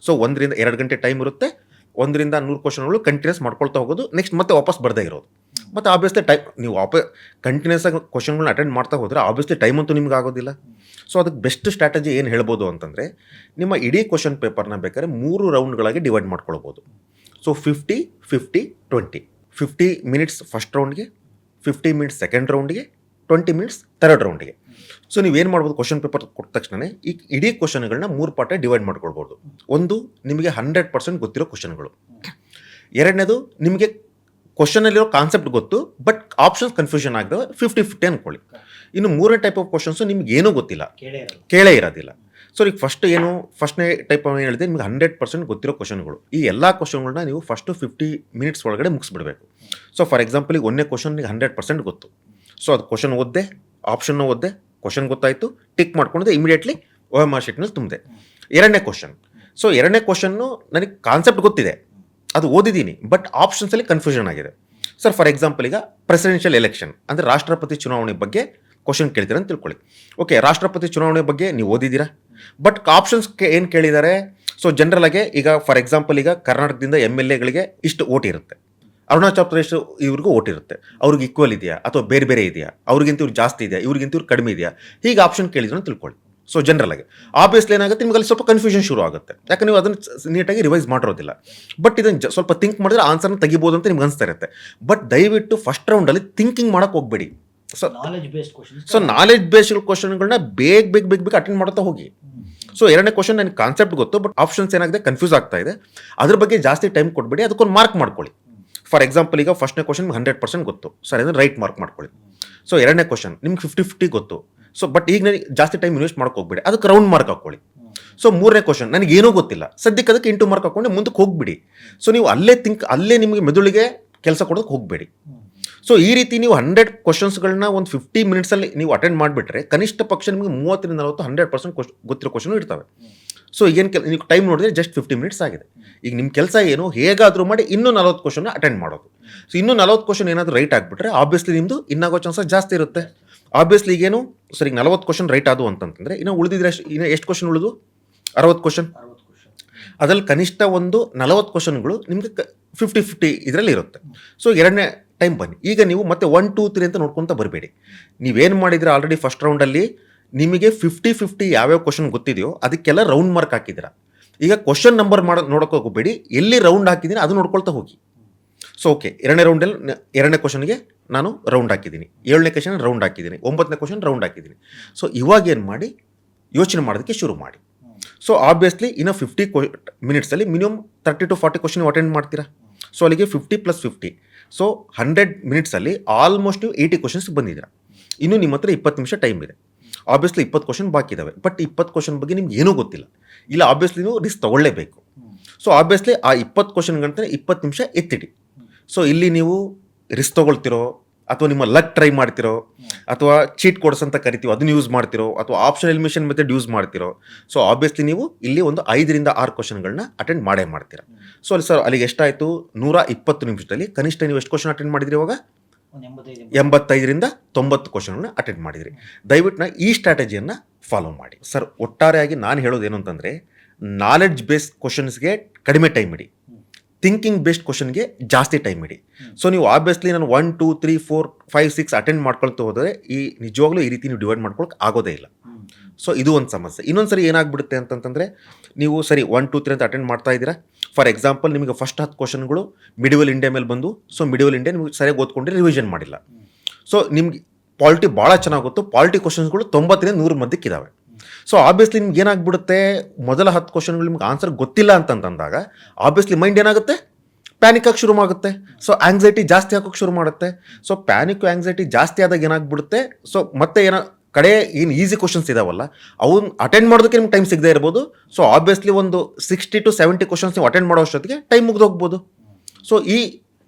ಸೊ ಒಂದರಿಂದ ಎರಡು ಗಂಟೆ ಟೈಮ್ ಇರುತ್ತೆ ಒಂದರಿಂದ ನೂರು ಕ್ವಶನ್ಗಳು ಕಂಟಿನ್ಯೂಸ್ ಮಾಡ್ಕೊಳ್ತಾ ಹೋಗೋದು. ನೆಕ್ಸ್ಟ್ ಮತ್ತೆ ವಾಪಸ್ ಬರ್ದೇ ಇರೋದು. ಮತ್ತು ಆಬ್ವಿಯಸ್ಲಿ ಟೈಮ್ ನೀವು ವಾಪ ಕಂಟಿನ್ಯೂಸ್ ಆಗಿ ಕ್ವಶನ್ಗಳನ್ನ ಅಟೆಂಡ್ ಮಾಡ್ತಾ ಹೋದರೆ ಆಬ್ವಿಯಸ್ಲಿ ಟೈಮ್ ಅಂತೂ ನಿಮ್ಗೆ ಆಗೋದಿಲ್ಲ. ಸೊ ಅದಕ್ಕೆ ಬೆಸ್ಟ್ ಸ್ಟ್ರಾಟಜಿ ಏನು ಹೇಳ್ಬೋದು ಅಂತಂದರೆ, ನಿಮ್ಮ ಇಡೀ ಕ್ವಶನ್ ಪೇಪರ್ನ ಬೇಕಾದ್ರೆ ಮೂರು ರೌಂಡ್ಗಳಾಗಿ ಡಿವೈಡ್ ಮಾಡ್ಕೊಳ್ಬೋದು. So fifty fifty twenty fifty minutes first ರೌಂಡ್ಗೆ fifty minutes second ರೌಂಡ್ಗೆ ಟ್ವೆಂಟಿ ಮಿನಿಟ್ಸ್ ಥರ್ಡ್ ರೌಂಡ್ಗೆ ಸೊ ನೀವೇನು ಮಾಡ್ಬೋದು? ಕ್ವಶನ್ ಪೇಪರ್ ಕೊಟ್ಟ ತಕ್ಷಣ ಈ ಇಡೀ ಕ್ವಶನ್ಗಳನ್ನ ಮೂರು ಪಾರ್ಟ ಡಿವೈಡ್ ಮಾಡ್ಕೊಳ್ಬೋದು. ಒಂದು ನಿಮಗೆ ಹಂಡ್ರೆಡ್ ಪರ್ಸೆಂಟ್ ಗೊತ್ತಿರೋ ಕ್ವಶನ್ಗಳು ಎರಡನೇದು ನಿಮಗೆ ಕ್ವಶನಲ್ಲಿರೋ ಕಾನ್ಸೆಪ್ಟ್ ಗೊತ್ತು ಬಟ್ ಆಪ್ಷನ್ಸ್ ಕನ್ಫ್ಯೂಷನ್ ಆಗಿರೋ ಫಿಫ್ಟಿ ಫಿಫ್ಟಿ ಅಂದ್ಕೊಳ್ಳಿ ಇನ್ನು ಮೂರನೇ ಟೈಪ್ ಆಫ್ ಕ್ವಶನ್ಸು ನಿಮ್ಗೆ ಏನೂ ಗೊತ್ತಿಲ್ಲ. ಕೇಳೇ ಇರೋದಿಲ್ಲ. ಸೊ ಈಗ ಫಸ್ಟ್ ಏನು ಫಸ್ಟ್ನೇ ಟೈಪ್ ಏನು ಹೇಳಿದೆ ನಿಮ್ಗೆ ಹಂಡ್ರೆಡ್ ಪರ್ಸೆಂಟ್ ಗೊತ್ತಿರೋ ಕ್ವಶನ್ಗಳು ಈ ಎಲ್ಲ ಕ್ವಶನ್ಗಳನ್ನ ನೀವು ಫಸ್ಟು ಫಿಫ್ಟಿ ಮಿನಿಟ್ಸ್ ಒಳಗಡೆ ಮುಗಿಸ್ಬಿಡಬೇಕು. ಸೊ ಫಾರ್ ಎಕ್ಸಾಂಪಲ್ ಈಗ ಒಂದನೇ ಕ್ವಶನ್ ನಿಮಗೆ ಹಂಡ್ರೆಡ್ ಪರ್ಸೆಂಟ್ ಗೊತ್ತು. ಸೊ ಅದು ಕ್ವಶನ್ ಓದ್ದೆ ಆಪ್ಷನ್ನ ಓದ್ದೆ ಕ್ವಶನ್ ಗೊತ್ತಾಯಿತು ಟಿಕ್ ಮಾಡ್ಕೊಂಡಿದ್ದೆ ಇಮಿಡಿಯೇಟ್ಲಿ ಓ ಎಂ ಆರ್ ಶೀಟ್ನಲ್ಲಿ ತುಂಬಿದೆ. ಎರಡನೇ ಕ್ವಶನ್ ಸೊ ಎರಡನೇ ಕ್ವಶನ್ನು ನನಗೆ ಕಾನ್ಸೆಪ್ಟ್ ಗೊತ್ತಿದೆ. ಅದು ಓದಿದ್ದೀನಿ ಬಟ್ ಆಪ್ಷನ್ಸಲ್ಲಿ ಕನ್ಫ್ಯೂಷನ್ ಆಗಿದೆ. ಸರ್ ಫಾರ್ ಎಕ್ಸಾಂಪಲ್ ಈಗ ಪ್ರೆಸಿಡೆನ್ಷಿಯಲ್ ಎಲೆಕ್ಷನ್ ಅಂದರೆ ರಾಷ್ಟ್ರಪತಿ ಚುನಾವಣೆ ಬಗ್ಗೆ ಕ್ವಶನ್ ಕೇಳ್ತೀರ ಅಂತ ತಿಳ್ಕೊಳ್ಳಿ. ಓಕೆ ರಾಷ್ಟ್ರಪತಿ ಚುನಾವಣೆ ಬಗ್ಗೆ ನೀವು ಓದಿದ್ದೀರಾ? ಬಟ್ ಆಪ್ಷನ್ಸ್ ಏನು ಕೇಳಿದ್ದಾರೆ ಸೊ ಜನರಲ್ ಆಗಿ ಈಗ ಫಾರ್ ಎಕ್ಸಾಂಪಲ್ ಈಗ ಕರ್ನಾಟಕದಿಂದ ಎಂ ಎಲ್ ಎಗಳಿಗೆ ಇಷ್ಟು ಓಟ್ ಇರುತ್ತೆ. ಅರುಣಾಚಲ ಪ್ರದೇಶ ಇವ್ರಿಗೂ ಓಟಿರುತ್ತೆ ಅವ್ರಿಗೆ ಈಕ್ವಲ್ ಇದೆಯಾ? ಅಥವಾ ಬೇರೆ ಬೇರೆ ಇದೆಯಾ? ಅವ್ರಿಗಿಂತ ಇವ್ರು ಜಾಸ್ತಿ ಇದೆಯಾ? ಇವ್ರಿಗಿಂತ ಇವ್ರು ಕಡಿಮೆ ಇದೆಯಾ? ಹೀಗೆ ಆಪ್ಷನ್ ಕೇಳಿದ್ರು ಅಂತ ತಿಳ್ಕೊಳ್ಳಿ. ಸೊ ಜನರಲ್ ಆಗಿ. ಆಬ್ವಿಯಸ್ಲಿ ಏನಾಗುತ್ತೆ? ನಿಮ್ಗೆ ಅಲ್ಲಿ ಸ್ವಲ್ಪ ಕನ್ಫ್ಯೂಷನ್ ಶುರು ಆಗುತ್ತೆ. ಯಾಕಂದ್ರೆ ನೀವು ಅದನ್ನು ನೀಟಾಗಿ ರಿವೈಸ್ ಮಾಡಿರೋದಿಲ್ಲ. ಬಟ್ ಇದನ್ನು ಸ್ವಲ್ಪ ಥಿಂಕ್ ಮಾಡಿದ್ರೆ ಆನ್ಸರ್ನ ತೆಗಿಬೋದು ಅಂತ ನಿಮ್ಗೆ ಅನಿಸ್ತಾ ಇರುತ್ತೆ. ಬಟ್ ದಯವಿಟ್ಟು ಫಸ್ಟ್ ರೌಂಡಲ್ಲಿ ಥಿಂಕಿಂಗ್ ಮಾಡೋಕೆ ಹೋಗ್ಬೇಡಿ. So knowledge based question so knowledge based ಕ್ವಶನ್ಗಳನ್ನ ಬೇಗ ಬೇಗ ಬೇಗ ಬೇಗ ಅಟೆಂಡ್ ಮಾಡ್ತಾ ಹೋಗಿ. ಸೊ ಎರಡನೇ ಕ್ವಶನ್ ನನಗೆ ಕಾನ್ಸೆಪ್ಟ್ ಗೊತ್ತು ಬಟ್ ಆಪ್ಷನ್ಸ್ ಏನಾಗಿದೆ? ಕನ್ಫ್ಯೂಸ್ ಆಗ್ತಾ ಇದೆ. ಅದ್ರ ಬಗ್ಗೆ ಜಾಸ್ತಿ ಟೈಮ್ ಕೊಡಬೇಡಿ. ಅದಕ್ಕೊಂದು ಮಾರ್ಕ್ ಮಾಡ್ಕೊಳ್ಳಿ. ಫಾರ್ ಎಕ್ಸಾಂಪಲ್ ಈಗ ಫಸ್ಟ್ನೇ ಕ್ವಶನ್ ಹಂಡ್ರೆಡ್ ಪರ್ಸೆಂಟ್ ಗೊತ್ತು. ಸರ್ ಅಂದರೆ ರೈಟ್ ಮಾರ್ಕ್ ಮಾಡ್ಕೊಳ್ಳಿ. ಸೊ ಎರಡನೇ ಕ್ವಶನ್ ನಿಮ್ಗೆ ಫಿಫ್ಟಿ ಫಿಫ್ಟಿ ಗೊತ್ತು. ಸೊ ಬಟ್ ಈಗ ನನಗೆ ಜಾಸ್ತಿ ಟೈಮ್ ಇನ್ವೆಸ್ಟ್ ಮಾಡಕ್ಕೆ ಹೋಗ್ಬೇಡಿ. ಅದಕ್ಕೆ ರೌಂಡ್ ಮಾರ್ಕ್ ಹಾಕೊಳ್ಳಿ ಸೊ ಮೂರನೇ ಕ್ವಶನ್ ನನಗೆ ಏನೂ ಗೊತ್ತಿಲ್ಲ. ಸದ್ಯಕ್ಕೆ ಅದಕ್ಕೆ ಇಂಟು ಮಾರ್ಕ್ ಹಾಕೊಂಡು ಮುಂದಕ್ಕೆ ಹೋಗ್ಬಿಡಿ. ಸೊ ನೀವು ಅಲ್ಲೇ ತಿಂಕ್ ಅಲ್ಲೇ ನಿಮಗೆ ಮೆದುಳಿಗೆ ಕೆಲಸ ಕೊಡೋದಕ್ಕೆ ಹೋಗಬೇಡಿ. ಸೊ ಈ ರೀತಿ ನೀವು ಹಂಡ್ರೆಡ್ ಕ್ವಶನ್ಸ್ಗಳನ್ನ ಒಂದು ಫಿಫ್ಟಿ ಮಿನಿಟ್ಸಲ್ಲಿ ನೀವು ಅಟೆಂಡ್ ಮಾಡಿಬಿಟ್ರೆ ಕನಿಷ್ಠ ಪಕ್ಷ ನಿಮಗೆ ಮೂವತ್ತರಿಂದ ನಲವತ್ತು ಹಂಡ್ರೆಡ್ ಪರ್ಸೆಂಟ್ ಗೊತ್ತಿರೋ ಕ್ವಶನ್ ಇರ್ತವೆ. ಸೊ ಈಗೇನು ಕೆಲ ನೀವು ಟೈಮ್ ನೋಡಿದ್ರೆ ಜಸ್ಟ್ ಫಿಫ್ಟಿ ಮಿನಿಟ್ಸ್ ಆಗಿದೆ. ಈಗ ನಿಮ್ಮ ಕೆಲಸ ಏನು, ಹೇಗಾದರೂ ಮಾಡಿ ಇನ್ನೂ ನಲವತ್ತು ಕ್ವಶನ್ ಅಟೆಂಡ್ ಮಾಡೋದು. ಸೊ ಇನ್ನೂ ನಲವತ್ತು ಕ್ವಶನ್ ಏನಾದರೂ ರೈಟ್ ಆಗಿಬಿಟ್ರೆ ಆಬ್ವಿಯಸ್ಲಿ ನಿಮ್ಮದು ಇನ್ನಾಗೋ ಚಾನ್ಸಸ್ ಜಾಸ್ತಿ ಇರುತ್ತೆ. ಆಬ್ವಿಯಸ್ಲಿ ಈಗೇನು ಸರಿ ನಲವತ್ತು ಕ್ವಶನ್ ರೈಟ್ ಆದವು ಅಂತಂತಂದರೆ, ಇನ್ನು ಉಳಿದಿದ್ರೆ ಎಷ್ಟು ಇನ್ನು ಎಷ್ಟು ಕ್ವಶನ್ ಉಳಿದು? ಅರವತ್ತು ಕ್ವಶನ್ ಅದರಲ್ಲಿ ಕನಿಷ್ಠ ಒಂದು ನಲವತ್ತು ಕ್ವಶನ್ಗಳು ನಿಮಗೆ ಫಿಫ್ಟಿ ಫಿಫ್ಟಿ ಇದರಲ್ಲಿ ಇರುತ್ತೆ. ಸೊ ಎರಡನೇ ಟೈಮ್ ಬನ್ನಿ. ಈಗ ನೀವು ಮತ್ತೆ ಒನ್ ಟೂ ತ್ರೀ ಅಂತ ನೋಡ್ಕೊತ ಬರಬೇಡಿ. ನೀವೇನು ಮಾಡಿದರೆ ಆಲ್ರೆಡಿ ಫಸ್ಟ್ ರೌಂಡಲ್ಲಿ ನಿಮಗೆ ಫಿಫ್ಟಿ ಫಿಫ್ಟಿ ಯಾವ್ಯಾವ ಕ್ವಶನ್ ಗೊತ್ತಿದೆಯೋ ಅದಕ್ಕೆಲ್ಲ ರೌಂಡ್ ಮಾರ್ಕ್ ಹಾಕಿದ್ದೀರಾ. ಈಗ ಕ್ವಶನ್ ನಂಬರ್ ಮಾಡೋ, ನೋಡೋಕೆ ಹೋಗಬೇಡಿ. ಎಲ್ಲಿ ರೌಂಡ್ ಹಾಕಿದ್ದೀನಿ ಅದು ನೋಡ್ಕೊಳ್ತಾ ಹೋಗಿ. ಸೊ ಓಕೆ ಎರಡನೇ ರೌಂಡಲ್ಲಿ ಎರಡನೇ ಕ್ವಶನ್ಗೆ ನಾನು ರೌಂಡ್ ಹಾಕಿದ್ದೀನಿ ಏಳನೇ ಕ್ವಶನ್ ರೌಂಡ್ ಹಾಕಿದ್ದೀನಿ ಒಂಬತ್ತನೇ ಕ್ವಶನ್ ರೌಂಡ್ ಹಾಕಿದ್ದೀನಿ ಸೊ ಇವಾಗ ಏನು ಮಾಡಿ? ಯೋಚನೆ ಮಾಡೋದಕ್ಕೆ ಶುರು ಮಾಡಿ. ಸೊ ಆಬ್ವಿಯಸ್ಲಿ ಇನ್ನು fifty ಮಿನಿಟ್ಸಲ್ಲಿ minimum thirty to forty question attend ಮಾಡ್ತೀರಾ? ಸೊ ಅಲ್ಲಿಗೆ fifty plus fifty so hundred ಮಿನಿಟ್ಸಲ್ಲಿ almost ನೀವು ಏಯ್ಟಿ ಕ್ವಶನ್ಸ್ ಬಂದಿದ್ದೀರಾ. ಇನ್ನೂ ನಿಮ್ಮ ಹತ್ರ ಇಪ್ಪತ್ತು ನಿಮಿಷ ಟೈಮ್ ಇದೆ. ಆಬ್ವಿಯಸ್ಲಿ ಇಪ್ಪತ್ತು ಕ್ವಶನ್ ಬಾಕಿ ಇದಾವೆ. ಬಟ್ ಇಪ್ಪತ್ತು ಕ್ವಶನ್ ಬಗ್ಗೆ ನಿಮ್ಗೆ ಏನೂ ಗೊತ್ತಿಲ್ಲ. ಇಲ್ಲ ಆಬ್ವಿಯಸ್ಲಿ ನೀವು ರಿಸ್ಕ್ ತೊಗೊಳ್ಳೇಬೇಕು. ಸೊ ಆಬ್ವಿಯಸ್ಲಿ ಆ ಇಪ್ಪತ್ತು ಕ್ವಶನ್ಗಂತ ಇಪ್ಪತ್ತು ನಿಮಿಷ ಎತ್ತಿಡಿ. ಸೊ ಇಲ್ಲಿ ನೀವು ರಿಸ್ಕ್ ತೊಗೊಳ್ತಿರೋ, ಅಥವಾ ನಿಮ್ಮ ಲಕ್ ಟ್ರೈ ಮಾಡ್ತಿರೋ, ಅಥವಾ ಚೀಟ್ ಕೋಡ್ಸ್ ಅಂತ ಕರಿತೀವಿ, ಅದನ್ನ ಯೂಸ್ ಮಾಡ್ತಿರೋ, ಅಥವಾ ಆಪ್ಷನ್ ಎಲಿಮಿಷನ್ ಮೆಥಡ್ ಯೂಸ್ ಮಾಡ್ತಿರೋ ಸೊ ಆಬ್ವಿಯಸ್ಲಿ ನೀವು ಇಲ್ಲಿ ಒಂದು ಐದರಿಂದ ಆರು ಕ್ವಶನ್ಗಳನ್ನ ಅಟೆಂಡ್ ಮಾಡೇ ಮಾಡ್ತೀರಾ. ಸೊ ಅಲ್ಲಿ ಸರ್ ಅಲ್ಲಿಗೆ ಎಷ್ಟಾಯಿತು? ನೂರ ಇಪ್ಪತ್ತು ನಿಮಿಷದಲ್ಲಿ ಕನಿಷ್ಠ ನೀವು ಎಷ್ಟು ಕ್ವಶನ್ ಅಟೆಂಡ್ ಮಾಡಿದ್ರಿ ಇವಾಗ? ಎಂಬತ್ತೈದರಿಂದ ತೊಂಬತ್ತು ಕ್ವಶನ್ಗಳನ್ನ ಅಟೆಂಡ್ ಮಾಡಿದ್ರಿ. ದಯವಿಟ್ಟು ನಾ ಈ ಸ್ಟ್ರಾಟಜಿಯನ್ನು ಫಾಲೋ ಮಾಡಿ. ಸರ್ ಒಟ್ಟಾರೆಯಾಗಿ ನಾನು ಹೇಳೋದು ಏನು ಅಂತಂದರೆ ನಾಲೆಡ್ಜ್ ಬೇಸ್ಡ್ ಕ್ವಶನ್ಸ್ಗೆ ಕಡಿಮೆ ಟೈಮ್ ಇಡಿ. ಥಿಂಕಿಂಗ್ ಬೇಸ್ಡ್ ಕ್ವಶನ್ಗೆ ಜಾಸ್ತಿ ಟೈಮ್ ಇಡಿ. ಸೊ ನೀವು ಆಬ್ವಿಯಸ್ಲಿ ನಾನು one two three four five six attend ಮಾಡ್ಕೊಳ್ತಾ ಹೋದರೆ ಈ ನಿಜವಾಗ್ಲೂ ಈ ರೀತಿ ನೀವು ಡಿವೈಡ್ ಮಾಡ್ಕೊಳಕ್ಕೆ ಆಗೋದೇ ಇಲ್ಲ. ಸೊ ಇದು ಒಂದು ಸಮಸ್ಯೆ. ಇನ್ನೊಂದು ಸರಿ ಏನಾಗ್ಬಿಡುತ್ತೆ ಅಂತಂತಂದರೆ, ನೀವು ಸರಿ ಒನ್ ಟೂ ತ್ರೀ ಅಂತ ಅಟೆಂಡ್ ಮಾಡ್ತಾ ಇದ್ದೀರಾ. ಫಾರ್ ಎಕ್ಸಾಂಪಲ್ ನಿಮಗೆ ಫಸ್ಟ್ ಹತ್ತು ಕ್ವಶನ್ಗಳು ಮಿಡಿವಲ್ ಇಂಡಿಯಾ ಮೇಲೆ ಬಂದು ಸೊ ಮಿಡಿವಲ್ ಇಂಡಿಯಾ ನಿಮಗೆ ಸರಿಯಾಗಿ ಓದ್ಕೊಂಡ್ರೆ ರಿವಿಷನ್ ಮಾಡಿಲ್ಲ. ಸೊ ನಿಮ್ಗೆ ಪಾಲಿಟಿ ಭಾಳ ಚೆನ್ನಾಗಿ ಗೊತ್ತು. ಪಾಲಿಟಿ ಕ್ವಶನ್ಸ್ಗಳು ತೊಂಬತ್ತರಿಂದ ಮಧ್ಯಕ್ಕೆ ಮಧ್ಯಕ್ಕಿದ್ದಾವೆ ಸೊ ಆಬ್ವಿಯಸ್ಲಿ ನಿಮ್ಗೆ ಏನಾಗ್ಬಿಡುತ್ತೆ? ಮೊದಲ ಹತ್ತು ಕ್ವಶನ್ಗಳು ನಿಮ್ಗೆ ಆನ್ಸರ್ ಗೊತ್ತಿಲ್ಲ ಅಂತಂತಂದಾಗ ಆಬ್ವಿಯಸ್ಲಿ ಮೈಂಡ್ ಏನಾಗುತ್ತೆ? ಪ್ಯಾನಿಕ್ ಆಗಿ ಶುರು ಆಗುತ್ತೆ. ಸೊ ಆಂಗ್ಸೈಟಿ ಜಾಸ್ತಿ ಆಗೋಕೆ ಶುರು ಮಾಡುತ್ತೆ. ಸೊ ಪ್ಯಾನಿಕ್ ಆಂಗ್ಸೈಟಿ ಜಾಸ್ತಿ ಆದಾಗ ಏನಾಗ್ಬಿಡುತ್ತೆ? ಸೊ ಮತ್ತೆ ಏನೋ ಕಡೆ ಏನು ಈಸಿ ಕ್ವಶನ್ಸ್ ಇದಾವಲ್ಲ ಅವನ್ನ ಅಟೆಂಡ್ ಮಾಡೋದಕ್ಕೆ ನಿಮ್ಗೆ ಟೈಮ್ ಸಿಗದೇ ಇರ್ಬೋದು. ಸೊ ಆಬ್ವಿಯಸ್ಲಿ ಒಂದು ಸಿಕ್ಸ್ಟಿ ಟು ಸೆವೆಂಟಿ ಕ್ವಶನ್ಸ್ ನೀವು ಅಟೆಂಡ್ ಮಾಡೋ ಅಷ್ಟೊತ್ತಿಗೆ ಟೈಮ್ ಮುಗ್ದು ಹೋಗ್ಬೋದು. ಸೊ ಈ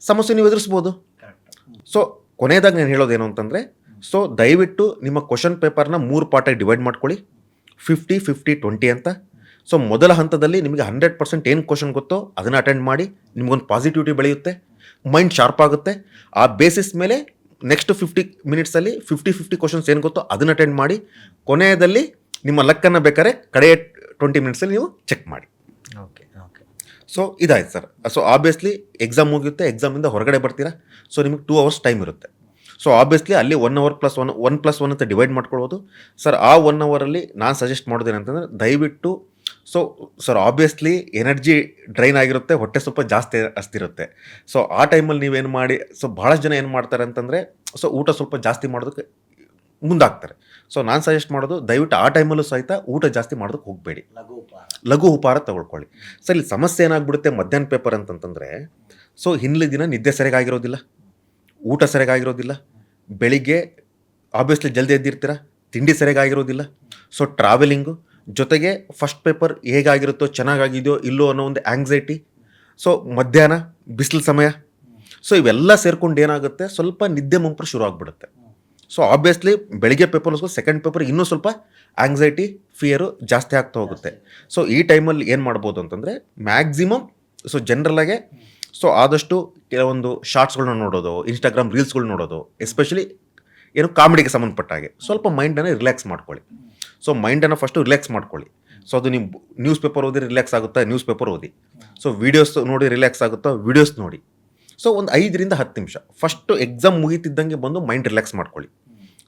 ಸಮಸ್ಯೆ ನೀವು ಎದುರಿಸ್ಬೋದು. ಸೊ ಕೊನೆಯದಾಗಿ ನಾನು ಹೇಳೋದೇನು ಅಂತಂದರೆ ಸೊ ದಯವಿಟ್ಟು ನಿಮ್ಮ ಕ್ವಶನ್ ಪೇಪರ್ನ ಮೂರು ಪಾರ್ಟಾಗಿ ಡಿವೈಡ್ ಮಾಡ್ಕೊಳ್ಳಿ. ಫಿಫ್ಟಿ ಫಿಫ್ಟಿ ಟ್ವೆಂಟಿ ಅಂತ. ಸೊ ಮೊದಲ ಹಂತದಲ್ಲಿ ನಿಮಗೆ ಹಂಡ್ರೆಡ್ ಪರ್ಸೆಂಟ್ ಏನು ಕ್ವಶನ್ ಗೊತ್ತೋ ಅದನ್ನು ಅಟೆಂಡ್ ಮಾಡಿ ನಿಮಗೊಂದು ಪಾಸಿಟಿವಿಟಿ ಬೆಳೆಯುತ್ತೆ ಮೈಂಡ್ ಶಾರ್ಪ್ ಆಗುತ್ತೆ. ಆ ಬೇಸಿಸ್ ಮೇಲೆ ನೆಕ್ಸ್ಟ್ ಫಿಫ್ಟಿ ಮಿನಿಟ್ಸಲ್ಲಿ ಫಿಫ್ಟಿ ಫಿಫ್ಟಿ ಕ್ವಶನ್ಸ್ ಏನು ಗೊತ್ತೋ ಅದನ್ನು ಅಟೆಂಡ್ ಮಾಡಿ ಕೊನೆಯದಲ್ಲಿ ನಿಮ್ಮ ಲಕ್ಕನ್ನು ಬೇಕಾದ್ರೆ ಕಡೆಯ ಟ್ವೆಂಟಿ ಮಿನಿಟ್ಸಲ್ಲಿ ನೀವು ಚೆಕ್ ಮಾಡಿ. ಓಕೆ ಓಕೆ ಸೊ ಇದಾಯ್ತು ಸರ್ ಸೊ ಆಬ್ವಿಯಸ್ಲಿ ಎಕ್ಸಾಮ್ ಮುಗಿಯುತ್ತೆ ಎಕ್ಸಾಮಿಂದ ಹೊರಗಡೆ ಬರ್ತೀರಾ? ಸೊ ನಿಮಗೆ ಟೂ ಅವರ್ಸ್ ಟೈಮ್ ಇರುತ್ತೆ. ಸೊ ಆಬ್ವಿಯಸ್ಲಿ ಅಲ್ಲಿ one hour plus one one plus one ಅಂತ ಡಿವೈಡ್ ಮಾಡ್ಕೊಳ್ಬೋದು. ಸರ್ ಆ ಒನ್ ಅವರಲ್ಲಿ ನಾನು ಸಜೆಸ್ಟ್ ಮಾಡೋದೇನಂತಂದರೆ ದಯವಿಟ್ಟು so sir obviously energy drain ಆಗಿರುತ್ತೆ ಹೊಟ್ಟೆ ಸ್ವಲ್ಪ ಜಾಸ್ತಿ ಅಸ್ತಿರುತ್ತೆ ಸೊ ಆ ಟೈಮಲ್ಲಿ ನೀವೇನು ಮಾಡಿ ಸೊ ಭಾಳಷ್ಟು ಜನ ಏನು ಮಾಡ್ತಾರೆ ಅಂತಂದರೆ ಸೊ ಊಟ ಸ್ವಲ್ಪ ಜಾಸ್ತಿ ಮಾಡೋದಕ್ಕೆ ಮುಂದಾಗ್ತಾರೆ. ಸೊ ನಾನು ಸಜೆಸ್ಟ್ ಮಾಡೋದು ದಯವಿಟ್ಟು ಆ ಟೈಮಲ್ಲೂ ಸಹಿತ ಊಟ ಜಾಸ್ತಿ ಮಾಡೋದಕ್ಕೆ ಹೋಗಬೇಡಿ. ಲಘು ಉಪಹಾರ. ತಗೊಳ್ಕೊಳ್ಳಿ. ಸರ್ ಇಲ್ಲಿ ಸಮಸ್ಯೆ ಏನಾಗ್ಬಿಡುತ್ತೆ ಮಧ್ಯಾಹ್ನ ಪೇಪರ್ ಅಂತಂತಂದರೆ ಸೊ ಹಿಂದಿನ ದಿನ ನಿದ್ದೆ ಸರಿಯಾಗಿರೋದಿಲ್ಲ ಊಟ ಸರಿಯಾಗಿರೋದಿಲ್ಲ ಬೆಳಿಗ್ಗೆ ಆಬ್ವಿಯಸ್ಲಿ ಜಲ್ದಿ ಎದ್ದಿರ್ತೀರ ತಿಂಡಿ ಸರಿಯಾಗಿರೋದಿಲ್ಲ ಸೊ ಟ್ರಾವೆಲಿಂಗು ಜೊತೆಗೆ ಫಸ್ಟ್ ಪೇಪರ್ ಹೇಗಾಗಿರುತ್ತೋ, ಚೆನ್ನಾಗಾಗಿದೆಯೋ, ಇಲ್ಲೋ ಅನ್ನೋ ಒಂದು ಆಂಗ್ಸೈಟಿ ಸೊ ಮಧ್ಯಾಹ್ನ, ಬಿಸಿಲು ಸಮಯ. ಸೊ ಇವೆಲ್ಲ ಸೇರ್ಕೊಂಡು ಏನಾಗುತ್ತೆ? ಸ್ವಲ್ಪ ನಿದ್ದೆ ಮುಂಪು ಶುರು ಆಗಿಬಿಡುತ್ತೆ ಸೊ ಆಬ್ವಿಯಸ್ಲಿ ಬೆಳಿಗ್ಗೆ ಪೇಪರ್ಸ್ಗೂ ಸೆಕೆಂಡ್ ಪೇಪರ್ ಇನ್ನೂ ಸ್ವಲ್ಪ ಆಂಗ್ಸೈಟಿ ಫಿಯರು ಜಾಸ್ತಿ ಆಗ್ತಾ ಹೋಗುತ್ತೆ. ಸೊ ಈ ಟೈಮಲ್ಲಿ ಏನು ಮಾಡ್ಬೋದು ಅಂತಂದರೆ ಮ್ಯಾಕ್ಸಿಮಮ್ ಸೊ ಜನರಲಾಗೆ ಸೊ ಆದಷ್ಟು ಕೆಲವೊಂದು ಶಾರ್ಟ್ಸ್ಗಳನ್ನ ನೋಡೋದು ಇನ್ಸ್ಟಾಗ್ರಾಮ್ ರೀಲ್ಸ್ಗಳು ನೋಡೋದು ಎಸ್ಪೆಷಲಿ ಏನು ಕಾಮಿಡಿಗೆ ಸಂಬಂಧಪಟ್ಟ ಹಾಗೆ. ಸ್ವಲ್ಪ ಮೈಂಡನ್ನು ರಿಲ್ಯಾಕ್ಸ್ ಮಾಡ್ಕೊಳ್ಳಿ. ಸೊ ಮೈಂಡನ್ನು ಫಸ್ಟು ರಿಲ್ಯಾಕ್ಸ್ ಮಾಡ್ಕೊಳ್ಳಿ. ಸೊ ಅದು ನಿಮ್ಮ ನ್ಯೂಸ್ ಪೇಪರ್ ಓದಿ ರಿಲ್ಯಾಕ್ಸ್ ಆಗುತ್ತಾ? ನ್ಯೂಸ್ ಪೇಪರ್ ಓದಿ. ಸೊ ವೀಡಿಯೋಸ್ ನೋಡಿ ರಿಲ್ಯಾಕ್ಸ್ ಆಗುತ್ತಾ? ವೀಡಿಯೋಸ್ ನೋಡಿ. ಸೊ ಒಂದು ಐದರಿಂದ ಹತ್ತು ನಿಮಿಷ. ಫಸ್ಟು ಎಕ್ಸಾಮ್ ಮುಗೀತಿದ್ದಂಗೆ ಬಂದು ಮೈಂಡ್ ರಿಲ್ಯಾಕ್ಸ್ ಮಾಡ್ಕೊಳ್ಳಿ.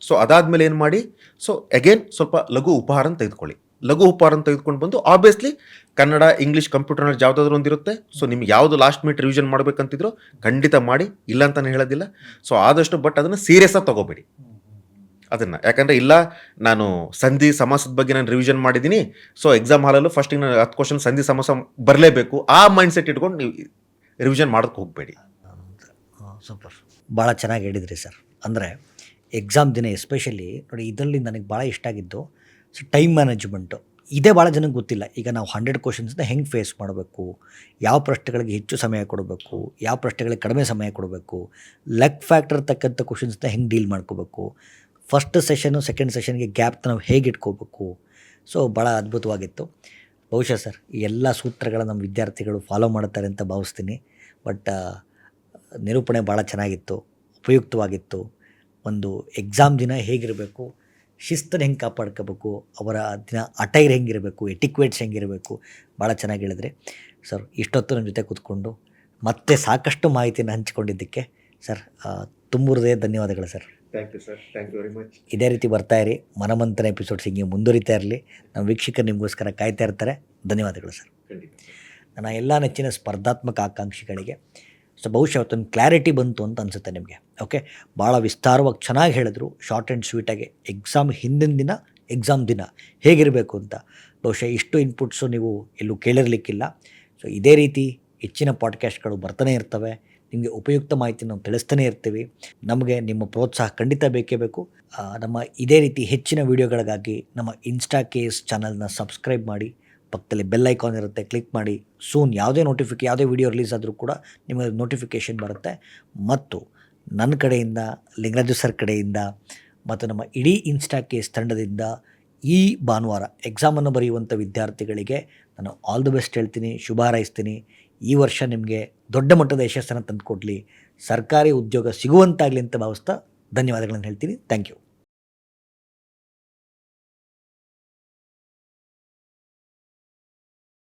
ಸೊ ಅದಾದಮೇಲೆ ಏನು ಮಾಡಿ? ಸೊ ಅಗೇನ್ ಸ್ವಲ್ಪ ಲಘು ಉಪಹಾರನ ತೆಗೆದುಕೊಳ್ಳಿ. ಲಘು ಉಪಹಾರನ ತೆಗೆದುಕೊಂಡು ಬಂದು obviously Kannada English computer knowledge ಯಾವುದಾದ್ರೂ ಒಂದಿರುತ್ತೆ ಸೊ ನಿಮ್ಗೆ ಯಾವುದು ಲಾಸ್ಟ್ ಮಿನಿಟ್ ರಿವಿಷನ್ ಮಾಡಬೇಕಂತಿದ್ರು ಖಂಡಿತ ಮಾಡಿ, ಇಲ್ಲ ಅಂತ ಹೇಳೋದಿಲ್ಲ. ಸೊ ಆದಷ್ಟು ಬಟ್ ಅದನ್ನು ಸೀರಿಯಸ್ಸಾಗಿ ತಗೋಬೇಡಿ. ಅದನ್ನು. ಯಾಕಂದರೆ ಇಲ್ಲ, ನಾನು ಸಂಧಿ, ಸಮಾಸದ ಬಗ್ಗೆ ನಾನು ರಿವಿಷನ್ ಮಾಡಿದ್ದೀನಿ. ಸೊ ಎಕ್ಸಾಮ್ ಹಾಲಲ್ಲೂ ಫಸ್ಟಿಗೆ ನಾನು ಹತ್ತು ಕ್ವಶನ್ ಸಂಧಿ, ಸಮಾಸ ಬರಲೇಬೇಕು. ಆ ಮೈಂಡ್ ಸೆಟ್ ಇಟ್ಕೊಂಡು ನೀವು ರಿವಿಷನ್ ಮಾಡೋಕ್ಕೆ ಹೋಗಬೇಡಿ. ಸೂಪರ್. ಭಾಳ ಚೆನ್ನಾಗಿ ಹೇಳಿದ್ರಿ ಸರ್. ಅಂದರೆ ಎಕ್ಸಾಮ್ ದಿನ ಎಸ್ಪೆಷಲಿ ನೋಡಿ, ಇದರಲ್ಲಿ ನನಗೆ ಭಾಳ ಇಷ್ಟ ಆಗಿದ್ದು ಸೊ ಟೈಮ್ ಮ್ಯಾನೇಜ್ಮೆಂಟು ಇದೇ ಭಾಳ ಜನಕ್ಕೆ ಗೊತ್ತಿಲ್ಲ. ಈಗ ನಾವು ಹಂಡ್ರೆಡ್ ಕ್ವಶನ್ಸ್ನ ಹೆಂಗೆ ಫೇಸ್ ಮಾಡಬೇಕು? ಯಾವ ಪ್ರಶ್ನೆಗಳಿಗೆ ಹೆಚ್ಚು ಸಮಯ ಕೊಡಬೇಕು? ಯಾವ ಪ್ರಶ್ನೆಗಳಿಗೆ ಕಡಿಮೆ ಸಮಯ ಕೊಡಬೇಕು? ಲಕ್ ಫ್ಯಾಕ್ಟರ್ ತಕ್ಕಂಥ ಕ್ವಶನ್ಸ್ನ ಹೆಂಗೆ ಡೀಲ್ ಮಾಡ್ಕೋಬೇಕು? ಫಸ್ಟ್ ಸೆಷನು ಸೆಕೆಂಡ್ ಸೆಷನ್ಗೆ ಗ್ಯಾಪ್ ನಾವು ಹೇಗೆ ಇಟ್ಕೋಬೇಕು? ಸೊ ಭಾಳ ಅದ್ಭುತವಾಗಿತ್ತು. ಬಹುಶಃ ಸರ್ ಈ ಎಲ್ಲ ಸೂತ್ರಗಳ ನಮ್ಮ ವಿದ್ಯಾರ್ಥಿಗಳು ಫಾಲೋ ಮಾಡ್ತಾರೆ ಅಂತ ಭಾವಿಸ್ತೀನಿ. ಬಟ್ ನಿರೂಪಣೆ ಭಾಳ ಚೆನ್ನಾಗಿತ್ತು. ಉಪಯುಕ್ತವಾಗಿತ್ತು. ಒಂದು ಎಕ್ಸಾಮ್ ದಿನ ಹೇಗಿರಬೇಕು? ಶಿಸ್ತನ್ನು ಹೆಂಗೆ ಕಾಪಾಡ್ಕೋಬೇಕು ಅವರ ದಿನ ಅಟೈರ್ ಹೆಂಗಿರಬೇಕು ಎಟಿಕ್ವೇಟ್ಸ್ ಹೆಂಗಿರಬೇಕು ಭಾಳ ಚೆನ್ನಾಗಿ ಹೇಳಿದ್ರಿ. ಸರ್ ಇಷ್ಟೊತ್ತು ನನ್ನ ಜೊತೆ ಕೂತ್ಕೊಂಡು ಮತ್ತೆ ಸಾಕಷ್ಟು ಮಾಹಿತಿಯನ್ನು ಹಂಚಿಕೊಂಡಿದ್ದಕ್ಕೆ ಸರ್ ತುಂಬ ಹೃದಯ ಧನ್ಯವಾದಗಳು sir. Thank you sir thank you very much ಇದೇ ರೀತಿ ಬರ್ತಾ ಇರಿ. ಮನಮಂಥನ ಎಪಿಸೋಡ್ಸ್ ಹಿಂಗೆ ಮುಂದುವರಿತಾ ಇರಲಿ. ನಮ್ಮ ವೀಕ್ಷಕರು ನಿಮಗೋಸ್ಕರ ಕಾಯ್ತಾ ಇರ್ತಾರೆ. ಧನ್ಯವಾದಗಳು ಸರ್. ನನ್ನ ಎಲ್ಲ ನೆಚ್ಚಿನ ಸ್ಪರ್ಧಾತ್ಮಕ ಆಕಾಂಕ್ಷಿಗಳಿಗೆ ಸೊ ಬಹುಶಃ ಅವತ್ತೊಂದು ಕ್ಲಾರಿಟಿ ಬಂತು ಅಂತ ಅನಿಸುತ್ತೆ ನಿಮಗೆ. ಓಕೆ ಭಾಳ ವಿಸ್ತಾರವಾಗಿ ಚೆನ್ನಾಗಿ ಹೇಳಿದ್ರು. ಶಾರ್ಟ್ ಆ್ಯಂಡ್ ಸ್ವೀಟಾಗಿ ಎಕ್ಸಾಮ್ ಹಿಂದಿನ ದಿನ ಎಕ್ಸಾಮ್ ದಿನ. ಹೇಗಿರಬೇಕು ಅಂತ? ಬಹುಶಃ ಇಷ್ಟು ಇನ್ಪುಟ್ಸು ನೀವು ಎಲ್ಲೂ ಕೇಳಿರಲಿಕ್ಕಿಲ್ಲ. ಸೊ ಇದೇ ರೀತಿ ಹೆಚ್ಚಿನ ಪಾಡ್ಕಾಸ್ಟ್ಗಳು ಬರ್ತಾನೆ ಇರ್ತವೆ. ನಿಮಗೆ ಉಪಯುಕ್ತ ಮಾಹಿತಿ ನಾವು ತಿಳಿಸ್ತಾನೆ ಇರ್ತೀವಿ. ನಮಗೆ ನಿಮ್ಮ ಪ್ರೋತ್ಸಾಹ ಖಂಡಿತ ಬೇಕೇ ಬೇಕು. ನಮ್ಮ ಇದೇ ರೀತಿ ಹೆಚ್ಚಿನ ವೀಡಿಯೋಗಳಿಗಾಗಿ ನಮ್ಮ ಇನ್ಸ್ಟಾ ಕೇಸ್ ಚಾನಲ್ನ ಸಬ್ಸ್ಕ್ರೈಬ್ ಮಾಡಿ. ಪಕ್ಕದಲ್ಲಿ ಬೆಲ್ ಐಕಾನ್ ಇರುತ್ತೆ ಕ್ಲಿಕ್ ಮಾಡಿ. ಸೂನ್ ಯಾವುದೇ ನೋಟಿಫಿಕೇ ಯಾವುದೇ ವಿಡಿಯೋ ರಿಲೀಸ್ ಆದರೂ ಕೂಡ ನಿಮಗೆ ನೋಟಿಫಿಕೇಷನ್ ಬರುತ್ತೆ. ಮತ್ತು ನನ್ನ ಕಡೆಯಿಂದ, ಲಿಂಗರಾಜು ಸರ್ ಕಡೆಯಿಂದ, ಮತ್ತು ನಮ್ಮ ಇಡೀ ಇನ್ಸ್ಟಾ ಕೇಸ್ ತಂಡದಿಂದ ಈ ಭಾನುವಾರ ಎಕ್ಸಾಮನ್ನು ಬರೆಯುವಂಥ ವಿದ್ಯಾರ್ಥಿಗಳಿಗೆ ನಾನು ಆಲ್ ದಿ ಬೆಸ್ಟ್ ಹೇಳ್ತೀನಿ, ಶುಭ ಹಾರೈಸ್ತೀನಿ. ಈ ವರ್ಷ ನಿಮಗೆ ದೊಡ್ಡ ಮಟ್ಟದ ಯಶಸ್ಸನ್ನು ತಂದುಕೊಡ್ಲಿ. ಸರ್ಕಾರಿ ಉದ್ಯೋಗ ಸಿಗುವಂತಾಗಲಿ ಅಂತ ಭಾವಿಸ್ತಾ ಧನ್ಯವಾದಗಳನ್ನು ಹೇಳ್ತೀನಿ. Thank you